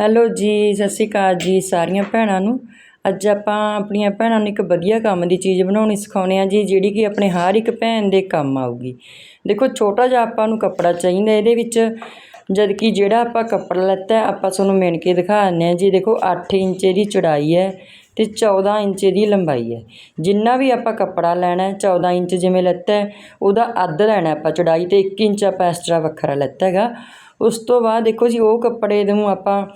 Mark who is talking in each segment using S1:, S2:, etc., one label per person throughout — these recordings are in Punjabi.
S1: ਹੈਲੋ ਜੀ, ਸਤਿ ਸ਼੍ਰੀ ਅਕਾਲ ਜੀ ਸਾਰੀਆਂ ਭੈਣਾਂ ਨੂੰ। ਅੱਜ ਆਪਾਂ ਆਪਣੀਆਂ ਭੈਣਾਂ ਨੂੰ ਇੱਕ ਵਧੀਆ ਕੰਮ ਦੀ ਚੀਜ਼ ਬਣਾਉਣੀ ਸਿਖਾਉਂਦੇ ਹਾਂ ਜੀ, ਜਿਹੜੀ ਕਿ ਆਪਣੇ ਹਰ ਇੱਕ ਭੈਣ ਦੇ ਕੰਮ ਆਊਗੀ। ਦੇਖੋ, ਛੋਟਾ ਜਿਹਾ ਆਪਾਂ ਨੂੰ ਕੱਪੜਾ ਚਾਹੀਦਾ ਇਹਦੇ ਵਿੱਚ, ਜਦ ਕਿ ਜਿਹੜਾ ਆਪਾਂ ਕੱਪੜਾ ਲੈਤਾ ਆਪਾਂ ਤੁਹਾਨੂੰ ਮਿਣ ਕੇ ਦਿਖਾ ਦਿੰਦੇ ਹਾਂ ਜੀ। ਦੇਖੋ 8 ਇੰਚ ਦੀ ਚੌੜਾਈ ਹੈ ਤੇ 14 ਇੰਚ ਦੀ ਲੰਬਾਈ ਹੈ। ਜਿੰਨਾ ਵੀ ਆਪਾਂ ਕੱਪੜਾ ਲੈਣਾ ਹੈ 14 ਇੰਚ ਜਿਵੇਂ ਲੈਤਾ ਉਹਦਾ ਅੱਧ ਲੈਣਾ ਆਪਾਂ ਚੌੜਾਈ ਤੇ 1 ਇੰਚ ਆਪਾਂ ਐਕਸਟਰਾ ਵੱਖਰਾ ਲੈਤਾ ਹੈਗਾ। ਉਸ ਤੋਂ ਬਾਅਦ ਦੇਖੋ ਜੀ, ਉਹ ਕੱਪੜੇ ਨੂੰ ਆਪਾਂ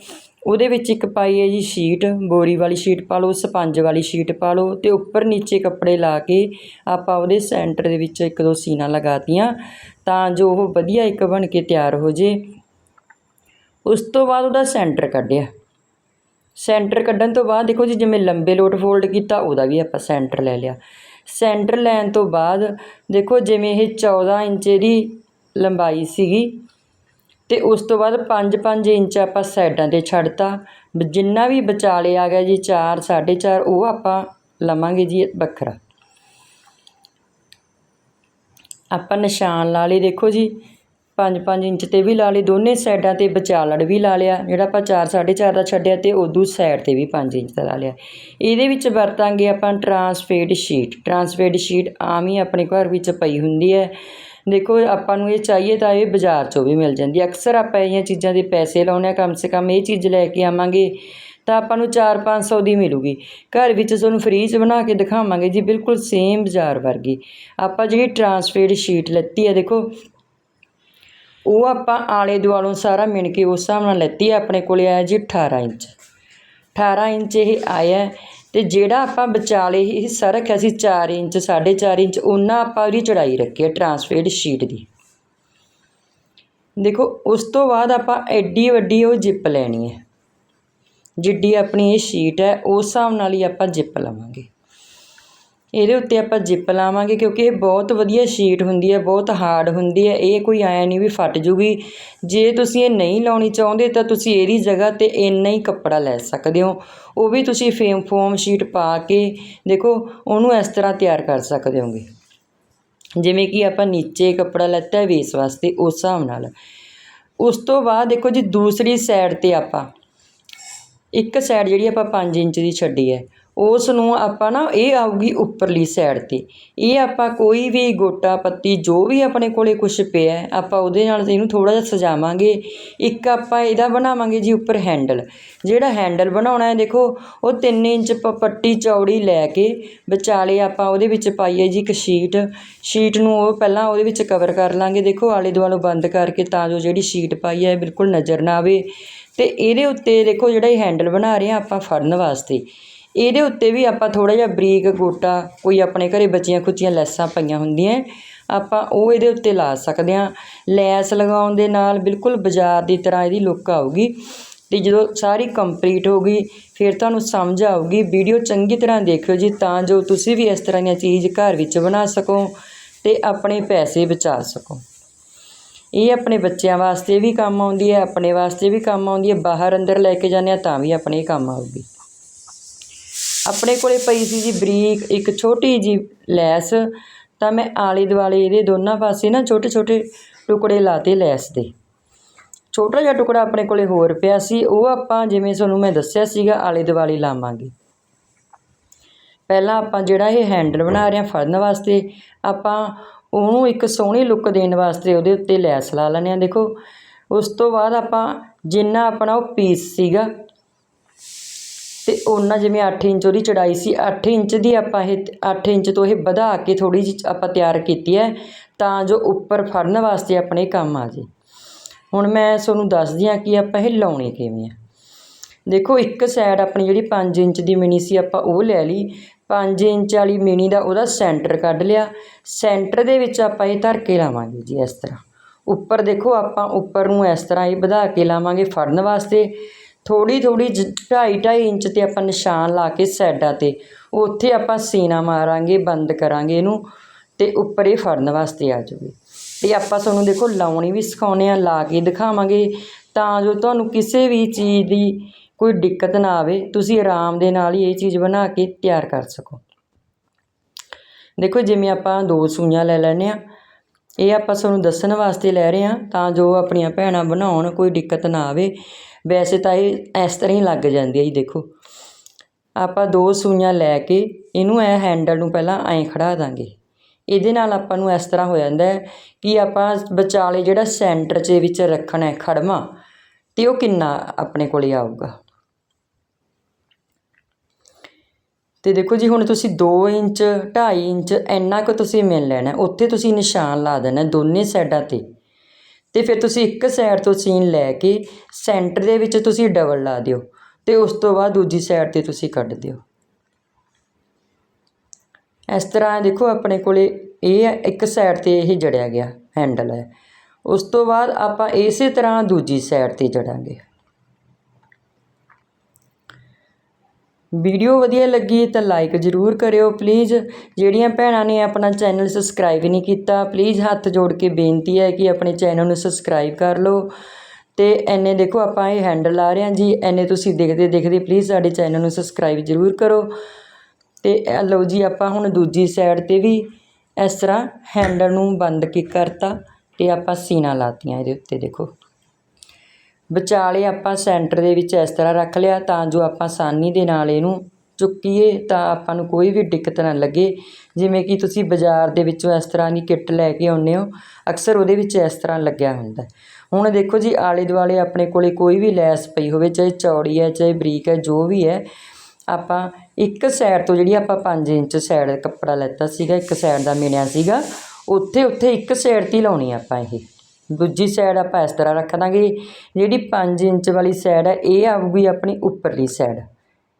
S1: ਉਹਦੇ ਵਿੱਚ ਇੱਕ ਪਾਈ ਹੈ ਜੀ ਸ਼ੀਟ, ਬੋਰੀ ਵਾਲੀ ਸ਼ੀਟ ਪਾ ਲਓ, ਸਪੰਜ ਵਾਲੀ ਸ਼ੀਟ ਪਾ ਲਓ ਤੇ ਉੱਪਰ ਨੀਚੇ ਕੱਪੜੇ ਲਾ ਕੇ ਆਪਾਂ ਉਹਦੇ ਸੈਂਟਰ ਦੇ ਵਿੱਚ ਇੱਕ ਦੋ ਸੀਨਾ ਲਗਾਤੀਆਂ ਤਾਂ ਜੋ ਉਹ ਵਧੀਆ ਇੱਕ ਬਣ ਕੇ ਤਿਆਰ ਹੋ ਜੇ। ਉਸ ਤੋਂ ਬਾਅਦ ਉਹਦਾ ਸੈਂਟਰ ਕੱਢਿਆ। ਸੈਂਟਰ ਕੱਢਣ ਤੋਂ ਬਾਅਦ ਦੇਖੋ ਜੀ, ਜਿਵੇਂ ਲੰਬੇ ਲੋਟ ਫੋਲਡ ਕੀਤਾ, ਉਹਦਾ ਵੀ ਆਪਾਂ ਸੈਂਟਰ ਲੈ ਲਿਆ। ਸੈਂਟਰ ਲੈਣ ਤੋਂ ਬਾਅਦ ਦੇਖੋ, ਜਿਵੇਂ ਇਹ 14 ਇੰਚ ਦੀ ਲੰਬਾਈ ਸੀਗੀ ਅਤੇ ਉਸ ਤੋਂ ਬਾਅਦ 5-5 ਇੰਚ ਆਪਾਂ ਸਾਈਡਾਂ ਤੇ ਛੱਡਤਾ। ਬ- ਜਿੰਨਾ ਵੀ ਵਿਚਾਲੇ ਆ ਗਿਆ ਜੀ 4 4.5 ਉਹ ਆਪਾਂ ਲਵਾਂਗੇ ਜੀ ਵੱਖਰਾ। ਆਪਾਂ ਨਿਸ਼ਾਨ ਲਾ ਲਈ ਦੇਖੋ ਜੀ 5-5 ਇੰਚ ਤੇ ਵੀ ਲਾ ਲਈ ਦੋਨੇ ਸਾਈਡਾਂ ਤੇ ਵਿਚਾਲੜ ਵੀ ਲਾ ਲਿਆ, ਜਿਹੜਾ ਆਪਾਂ 4 4.5 ਦਾ ਛੱਡਿਆ ਤੇ ਉਦੋਂ ਸਾਈਡ ਤੇ ਵੀ 5 ਇੰਚ ਦਾ ਲਾ ਲਿਆ। ਇਹਦੇ ਵਿੱਚ ਵਰਤਾਂਗੇ ਆਪਾਂ ਟਰਾਂਸਫੇਡ ਸ਼ੀਟ। ਟਰਾਂਸਫੇਡ ਸ਼ੀਟ ਆਮ ਹੀ ਆਪਣੇ ਘਰ ਵਿੱਚ ਪਈ ਹੁੰਦੀ ਹੈ। ਦੇਖੋ, ਆਪਾਂ ਨੂੰ ਇਹ ਚਾਹੀਏ ਤਾਂ ਇਹ ਬਾਜ਼ਾਰ 'ਚੋਂ ਵੀ ਮਿਲ ਜਾਂਦੀ ਹੈ। ਅਕਸਰ ਆਪਾਂ ਇਹ ਚੀਜ਼ਾਂ ਦੇ ਪੈਸੇ ਲਾਉਂਦੇ ਹਾਂ, ਕਮ ਸੇ ਕਮ ਇਹ ਚੀਜ਼ ਲੈ ਕੇ ਆਵਾਂਗੇ ਤਾਂ ਆਪਾਂ ਨੂੰ 4-500 ਦੀ ਮਿਲੂਗੀ। ਘਰ ਵਿੱਚ ਤੁਹਾਨੂੰ ਫ੍ਰੀ 'ਚ ਬਣਾ ਕੇ ਦਿਖਾਵਾਂਗੇ ਜੀ, ਬਿਲਕੁਲ ਸੇਮ ਬਾਜ਼ਾਰ ਵਰਗੀ। ਆਪਾਂ ਜਿਹੜੀ ਟਰਾਂਸਫੇਡ ਸ਼ੀਟ ਲੈਤੀ ਹੈ, ਦੇਖੋ, ਉਹ ਆਪਾਂ ਆਲੇ ਦੁਆਲੋਂ ਸਾਰਾ ਮਿਣ ਕੇ ਉਸ ਹਿਸਾਬ ਨਾਲ ਲੈਤੀ ਹੈ, ਆਪਣੇ ਕੋਲੇ ਆਇਆ ਜੀ 18 ਇੰਚ। 18 ਇੰਚ ਇਹ ਆਇਆ ਅਤੇ ਜਿਹੜਾ ਆਪਾਂ ਵਿਚਾਲੇ ਇਹ ਹਿੱਸਾ ਰੱਖਿਆ ਸੀ 4 ਇੰਚ 4.5 ਇੰਚ, ਉਹਨਾਂ ਆਪਾਂ ਉਹਦੀ ਚੜਾਈ ਰੱਖੀ ਹੈ ਟਰਾਂਸਫੇਡ ਸ਼ੀਟ ਦੀ। ਦੇਖੋ, ਉਸ ਤੋਂ ਬਾਅਦ ਆਪਾਂ ਐਡੀ ਵੱਡੀ ਉਹ ਜਿੱਪ ਲੈਣੀ ਹੈ। ਜਿੱਡੀ ਆਪਣੀ ਇਹ ਸ਼ੀਟ ਹੈ, ਉਸ ਹਿਸਾਬ ਨਾਲ ਹੀ ਆਪਾਂ ਜਿੱਪ ਲਵਾਂਗੇ। ਇਹਦੇ ਉੱਤੇ ਆਪਾਂ ਜਿੱਪ ਲਾਵਾਂਗੇ ਕਿਉਂਕਿ ਇਹ ਬਹੁਤ ਵਧੀਆ ਸ਼ੀਟ ਹੁੰਦੀ ਹੈ, ਬਹੁਤ ਹਾਰਡ ਹੁੰਦੀ ਹੈ, ਇਹ ਕੋਈ ਐਂ ਨਹੀਂ ਵੀ ਫਟ ਜੂਗੀ। ਜੇ ਤੁਸੀਂ ਇਹ ਨਹੀਂ ਲਾਉਣੀ ਚਾਹੁੰਦੇ ਤਾਂ ਤੁਸੀਂ ਇਹਦੀ ਜਗ੍ਹਾ ਤੇ ਇੰਨਾ ਹੀ ਕੱਪੜਾ ਲੈ ਸਕਦੇ ਹੋ। ਉਹ ਵੀ ਤੁਸੀਂ ਫੇਮ ਫੋਮ ਸ਼ੀਟ ਪਾ ਕੇ ਦੇਖੋ, ਉਹਨੂੰ ਇਸ ਤਰ੍ਹਾਂ ਤਿਆਰ ਕਰ ਸਕਦੇ ਹੋਗੇ। ਜਿਵੇਂ ਕਿ ਆਪਾਂ ਨੀਚੇ ਕੱਪੜਾ ਲੈਤਾ ਹੈ ਵੇਸ ਵਾਸਤੇ, ਉਸ ਹਿਸਾਬ ਨਾਲ। ਉਸ ਤੋਂ ਬਾਅਦ ਦੇਖੋ ਜੀ, ਦੂਸਰੀ ਸਾਈਡ ਤੇ ਆਪਾਂ, ਇੱਕ ਸਾਈਡ ਜਿਹੜੀ ਆਪਾਂ 5 ਇੰਚ ਦੀ ਛੱਡੀ ਹੈ ਉਸ ਨੂੰ ਆਪਾਂ ਨਾ ਇਹ ਆਊਗੀ ਉੱਪਰਲੀ ਸਾਈਡ ਤੇ। ਇਹ ਆਪਾਂ ਕੋਈ ਵੀ ਗੋਟਾ, ਪੱਤੀ, ਜੋ ਵੀ ਆਪਣੇ ਕੋਲੇ ਕੁਝ ਪਿਆ ਆਪਾਂ ਉਹਦੇ ਨਾਲ ਇਹਨੂੰ ਥੋੜਾ ਜਿਹਾ ਸਜਾਵਾਂਗੇ। ਇੱਕ ਆਪਾਂ ਇਹਦਾ ਬਣਾਵਾਂਗੇ ਜੀ ਉੱਪਰ ਹੈਂਡਲ ਜਿਹੜਾ ਹੈਂਡਲ ਬਣਾਉਣਾ ਹੈ, ਦੇਖੋ, ਉਹ 3 ਇੰਚ ਪੱਟੀ ਚੌੜੀ ਲੈ ਕੇ ਵਿਚਾਲੇ ਆਪਾਂ ਉਹਦੇ ਵਿੱਚ ਪਾਈਏ ਜੀ ਇੱਕ ਸ਼ੀਟ ਸ਼ੀਟ ਨੂੰ ਉਹ ਪਹਿਲਾਂ ਉਹਦੇ ਵਿੱਚ ਕਵਰ ਕਰ ਲਾਂਗੇ। ਦੇਖੋ, ਆਲੇ ਦੁਆਲੇ ਬੰਦ ਕਰਕੇ ਤਾਂ ਜੋ ਜਿਹੜੀ ਸ਼ੀਟ ਪਾਈ ਹੈ ਬਿਲਕੁਲ ਨਜ਼ਰ ਨਾ ਆਵੇ। ਤੇ ਇਹਦੇ ਉੱਤੇ ਦੇਖੋ, ਜਿਹੜਾ ਇਹ ਹੈਂਡਲ ਬਣਾ ਰਹੇ ਆ ਆਪਾਂ ਫੜਨ ਵਾਸਤੇ। ਇਹਦੇ ਉੱਤੇ ਵੀ ਆਪਾਂ ਥੋੜ੍ਹਾ ਜਿਹਾ ਬਰੀਕ ਗੋਟਾ, ਕੋਈ ਆਪਣੇ ਘਰ ਬੱਚੀਆਂ ਖੁੱਚੀਆਂ ਲੈਸਾਂ ਪਈਆਂ ਹੁੰਦੀਆਂ, ਆਪਾਂ ਉਹ ਇਹਦੇ ਉੱਤੇ ਲਾ ਸਕਦੇ ਹਾਂ। ਲੈਸ ਲਗਾਉਣ ਦੇ ਨਾਲ ਬਿਲਕੁਲ ਬਾਜ਼ਾਰ ਦੀ ਤਰ੍ਹਾਂ ਇਹਦੀ ਲੁੱਕ ਆਊਗੀ ਅਤੇ ਜਦੋਂ ਸਾਰੀ ਕੰਪਲੀਟ ਹੋ ਗਈ, ਫਿਰ ਤੁਹਾਨੂੰ ਸਮਝ ਆਊਗੀ। ਵੀਡੀਓ ਚੰਗੀ ਤਰ੍ਹਾਂ ਦੇਖਿਓ ਜੀ, ਤਾਂ ਜੋ ਤੁਸੀਂ ਵੀ ਇਸ ਤਰ੍ਹਾਂ ਦੀਆਂ ਚੀਜ਼ ਘਰ ਵਿੱਚ ਬਣਾ ਸਕੋ ਅਤੇ ਆਪਣੇ ਪੈਸੇ ਬਚਾ ਸਕੋ। ਇਹ ਆਪਣੇ ਬੱਚਿਆਂ ਵਾਸਤੇ ਵੀ ਕੰਮ ਆਉਂਦੀ ਹੈ, ਆਪਣੇ ਵਾਸਤੇ ਵੀ ਕੰਮ ਆਉਂਦੀ ਹੈ, ਬਾਹਰ ਅੰਦਰ ਲੈ ਕੇ ਜਾਂਦੇ ਆ ਤਾਂ ਵੀ ਆਪਣੇ ਕੰਮ ਆਊਗੀ। ਆਪਣੇ ਕੋਲੇ ਪਈ ਸੀ ਜੀ ਬਰੀਕ, ਇੱਕ ਛੋਟੀ ਜੀ ਲੈਸ, ਤਾਂ ਮੈਂ ਆਲੇ ਦੁਆਲੇ ਇਹਦੇ ਦੋਨਾਂ ਪਾਸੇ ਨਾ ਛੋਟੇ ਛੋਟੇ ਟੁਕੜੇ ਲਾਤੇ ਲੈਸ ਦੇ। ਛੋਟਾ ਜਿਹਾ ਟੁਕੜਾ ਆਪਣੇ ਕੋਲੇ ਹੋਰ ਪਿਆ ਸੀ, ਉਹ ਆਪਾਂ ਜਿਵੇਂ ਤੁਹਾਨੂੰ ਮੈਂ ਦੱਸਿਆ ਸੀਗਾ, ਆਲੇ ਦੁਆਲੇ ਲਾਵਾਂਗੇ। ਪਹਿਲਾਂ ਆਪਾਂ ਜਿਹੜਾ ਇਹ ਹੈਂਡਲ ਬਣਾ ਰਹੇ ਹਾਂ ਫੜਨ ਵਾਸਤੇ, ਆਪਾਂ ਉਹਨੂੰ ਇੱਕ ਸੋਹਣੀ ਲੁੱਕ ਦੇਣ ਵਾਸਤੇ ਉਹਦੇ ਉੱਤੇ ਲੈਸ ਲਾ ਲੈਂਦੇ ਹਾਂ। ਦੇਖੋ, ਉਸ ਤੋਂ ਬਾਅਦ ਆਪਾਂ ਜਿੰਨਾ ਆਪਣਾ ਉਹ ਪੀਸ ਸੀਗਾ ਅਤੇ ਉਹਨਾਂ ਜਿਵੇਂ ਅੱਠ ਇੰਚ ਉਹਦੀ ਚੜਾਈ ਸੀ, ਅੱਠ ਇੰਚ ਦੀ ਆਪਾਂ ਇਹ ਅੱਠ ਇੰਚ ਤੋਂ ਇਹ ਵਧਾ ਕੇ ਥੋੜ੍ਹੀ ਜਿਹੀ ਆਪਾਂ ਤਿਆਰ ਕੀਤੀ ਹੈ, ਤਾਂ ਜੋ ਉੱਪਰ ਫੜਨ ਵਾਸਤੇ ਆਪਣੇ ਕੰਮ ਆ ਜੇ। ਹੁਣ ਮੈਂ ਤੁਹਾਨੂੰ ਦੱਸਦੀ ਹਾਂ ਕਿ ਆਪਾਂ ਇਹ ਲਾਉਣੇ ਕਿਵੇਂ ਆ। ਦੇਖੋ, ਇੱਕ ਸਾਈਡ ਆਪਣੀ ਜਿਹੜੀ 5 ਇੰਚ ਦੀ ਮਿਣੀ ਸੀ, ਆਪਾਂ ਉਹ ਲੈ ਲਈ। 5 ਇੰਚ ਵਾਲੀ ਮਿਨੀ ਦਾ ਉਹਦਾ ਸੈਂਟਰ ਕੱਢ ਲਿਆ। ਸੈਂਟਰ ਦੇ ਵਿੱਚ ਆਪਾਂ ਇਹ ਧਰ ਕੇ ਲਾਵਾਂਗੇ ਜੀ ਇਸ ਤਰ੍ਹਾਂ। ਉੱਪਰ ਦੇਖੋ, ਆਪਾਂ ਉੱਪਰ ਨੂੰ ਇਸ ਤਰ੍ਹਾਂ ਇਹ ਵਧਾ ਕੇ ਲਾਵਾਂਗੇ ਫੜਨ ਵਾਸਤੇ। ਥੋੜ੍ਹੀ ਥੋੜ੍ਹੀ ਜ ਢਾਈ ਢਾਈ ਇੰਚ ਤੇ ਆਪਾਂ ਨਿਸ਼ਾਨ ਲਾ ਕੇ ਸਾਈਡਾਂ ਤੇ, ਉੱਥੇ ਆਪਾਂ ਸੀਨਾ ਮਾਰਾਂਗੇ, ਬੰਦ ਕਰਾਂਗੇ ਇਹਨੂੰ ਅਤੇ ਉੱਪਰ ਇਹ ਫੜਨ ਵਾਸਤੇ ਆ ਜੂਗੀ ਤੇ ਆਪਾਂ ਤੁਹਾਨੂੰ ਦੇਖੋ ਲਾਉਣੀ ਵੀ ਸਿਖਾਉਣੇ ਆ ਲਾ ਕੇ ਦਿਖਾਵਾਂਗੇ। ਤਾਂ ਜੋ ਤੁਹਾਨੂੰ ਕਿਸੇ ਵੀ ਚੀਜ਼ ਦੀ ਕੋਈ ਦਿੱਕਤ ਨਾ ਆਵੇ, ਤੁਸੀਂ ਆਰਾਮ ਦੇ ਨਾਲ ਹੀ ਇਹ ਚੀਜ਼ ਬਣਾ ਕੇ ਤਿਆਰ ਕਰ ਸਕੋ। ਦੇਖੋ ਜਿਵੇਂ ਆਪਾਂ ਦੋ ਸੂਈਆਂ ਲੈ ਲੈਨੇ ਆ ਇਹ ਆਪਾਂ ਤੁਹਾਨੂੰ ਦੱਸਣ ਵਾਸਤੇ ਲੈ ਰਹੇ ਹਾਂ, ਤਾਂ ਜੋ ਆਪਣੀਆਂ ਭੈਣਾਂ ਬਣਾਉਣ, ਕੋਈ ਦਿੱਕਤ ਨਾ ਆਵੇ। ਵੈਸੇ ਤਾਂ ਇਹ ਇਸ ਤਰ੍ਹਾਂ ਹੀ ਲੱਗ ਜਾਂਦੀ ਹੈ ਜੀ, ਦੇਖੋ। ਆਪਾਂ ਦੋ ਸੂਈਆਂ ਲੈ ਕੇ ਇਹਨੂੰ ਐ ਹੈਂਡਲ ਨੂੰ ਪਹਿਲਾਂ ਐਂ ਖੜਾ ਦਾਂਗੇ। ਇਹਦੇ ਨਾਲ ਆਪਾਂ ਨੂੰ ਇਸ ਤਰ੍ਹਾਂ ਹੋ ਜਾਂਦਾ ਹੈ ਕਿ ਆਪਾਂ ਵਿਚਾਲੇ ਜਿਹੜਾ ਸੈਂਟਰ 'ਚ ਵਿੱਚ ਰੱਖਣਾ ਹੈ ਖੜਮਾ ਤੇ ਉਹ ਕਿੰਨਾ ਆਪਣੇ ਕੋਲੇ ਆਊਗਾ। ਤੇ ਦੇਖੋ ਜੀ, ਹੁਣ ਤੁਸੀਂ 2 ਇੰਚ 2.5 ਇੰਚ ਇੰਨਾ ਕੁ ਤੁਸੀਂ ਮਿਲ ਲੈਣਾ, ਉੱਥੇ ਤੁਸੀਂ ਨਿਸ਼ਾਨ ਲਾ ਦੇਣਾ ਦੋਨੇ ਸਾਈਡਾਂ ਤੇ। ਅਤੇ ਫਿਰ ਤੁਸੀਂ ਇੱਕ ਸਾਈਡ ਤੋਂ ਸੀਨ ਲੈ ਕੇ ਸੈਂਟਰ ਦੇ ਵਿੱਚ ਤੁਸੀਂ ਡਬਲ ਲਾ ਦਿਓ ਅਤੇ ਉਸ ਤੋਂ ਬਾਅਦ ਦੂਜੀ ਸਾਈਡ ਤੇ ਤੁਸੀਂ ਕੱਢ ਦਿਓ। ਇਸ ਤਰ੍ਹਾਂ ਦੇਖੋ ਆਪਣੇ ਕੋਲੇ ਇਹ ਹੈ, ਇੱਕ ਸਾਈਡ ਤੇ ਇਹ ਜੜਿਆ ਗਿਆ ਹੈਂਡਲ ਹੈ। ਉਸ ਤੋਂ ਬਾਅਦ ਆਪਾਂ ਇਸੇ ਤਰ੍ਹਾਂ ਦੂਜੀ ਸਾਈਡ ਤੇ ਜੜਾਂਗੇ। ਵੀਡੀਓ ਵਧੀਆ ਲੱਗੀ ਤਾਂ ਲਾਈਕ ਜ਼ਰੂਰ ਕਰਿਓ ਪਲੀਜ਼ ਜਿਹੜੀਆਂ ਭੈਣਾਂ ਨੇ ਆਪਣਾ ਚੈਨਲ ਸਬਸਕ੍ਰਾਈਬ ਨਹੀਂ ਕੀਤਾ ਪਲੀਜ਼ ਹੱਥ ਜੋੜ ਕੇ ਬੇਨਤੀ ਹੈ ਕਿ ਆਪਣੇ ਚੈਨਲ ਨੂੰ ਸਬਸਕ੍ਰਾਈਬ ਕਰ ਲਓ। ਤੇ ਐਨੇ ਦੇਖੋ ਆਪਾਂ ਇਹ ਹੈਂਡਲ ਲਾ ਰਹੇ ਹਾਂ ਜੀ ਐਨੇ ਤੁਸੀਂ ਦੇਖਦੇ ਦੇਖਦੇ ਪਲੀਜ਼ ਸਾਡੇ ਚੈਨਲ ਨੂੰ ਸਬਸਕ੍ਰਾਈਬ ਜ਼ਰੂਰ ਕਰੋ। ਤੇ ਲਓ ਜੀ ਆਪਾਂ ਹੁਣ ਦੂਜੀ ਸਾਈਡ ਤੇ ਵੀ ਇਸ ਤਰ੍ਹਾਂ ਹੈਂਡਲ ਨੂੰ ਬੰਦ ਕੀ ਕਰਤਾ ਤੇ ਆਪਾਂ ਸੀਨਾ ਲਾਤੀਆਂ ਇਹਦੇ ਉੱਤੇ ਦੇਖੋ। ਵਿਚਾਲੇ ਆਪਾਂ ਸੈਂਟਰ ਦੇ ਵਿੱਚ ਇਸ ਤਰ੍ਹਾਂ ਰੱਖ ਲਿਆ ਤਾਂ ਜੋ ਆਪਾਂ ਆਸਾਨੀ ਦੇ ਨਾਲ ਇਹਨੂੰ ਚੁੱਕੀਏ ਤਾਂ ਆਪਾਂ ਨੂੰ ਕੋਈ ਵੀ ਦਿੱਕਤ ਨਾ ਲੱਗੇ। ਜਿਵੇਂ ਕਿ ਤੁਸੀਂ ਬਾਜ਼ਾਰ ਦੇ ਵਿੱਚੋਂ ਇਸ ਤਰ੍ਹਾਂ ਦੀ ਕਿੱਟ ਲੈ ਕੇ ਆਉਂਦੇ ਹੋ, ਅਕਸਰ ਉਹਦੇ ਵਿੱਚ ਇਸ ਤਰ੍ਹਾਂ ਲੱਗਿਆ ਹੁੰਦਾ ਹੁਣ ਦੇਖੋ ਜੀ ਆਲੇ ਦੁਆਲੇ ਆਪਣੇ ਕੋਲੇ ਕੋਈ ਵੀ ਲੈਸ ਪਈ ਹੋਵੇ, ਚਾਹੇ ਚੌੜੀ ਹੈ, ਚਾਹੇ ਬਰੀਕ ਹੈ, ਜੋ ਵੀ ਹੈ, ਆਪਾਂ ਇੱਕ ਸਾਈਡ ਤੋਂ ਜਿਹੜੀ ਆਪਾਂ 5 ਇੰਚ ਸਾਈਡ ਕੱਪੜਾ ਲੈਤਾ ਸੀਗਾ, ਇੱਕ ਸਾਈਡ ਦਾ ਮਿਣਿਆ ਸੀਗਾ ਉੱਥੇ ਉੱਥੇ ਇੱਕ ਸਾਈਡ ਤੇ ਲਾਉਣੀ ਆਪਾਂ ਇਹ। ਦੂਜੀ ਸਾਈਡ ਆਪਾਂ ਇਸ ਤਰ੍ਹਾਂ ਰੱਖ ਦਾਂਗੇ। ਜਿਹੜੀ 5 ਇੰਚ ਵਾਲੀ ਸਾਈਡ ਹੈ ਇਹ ਆਊਗੀ ਆਪਣੀ ਉੱਪਰਲੀ ਸਾਈਡ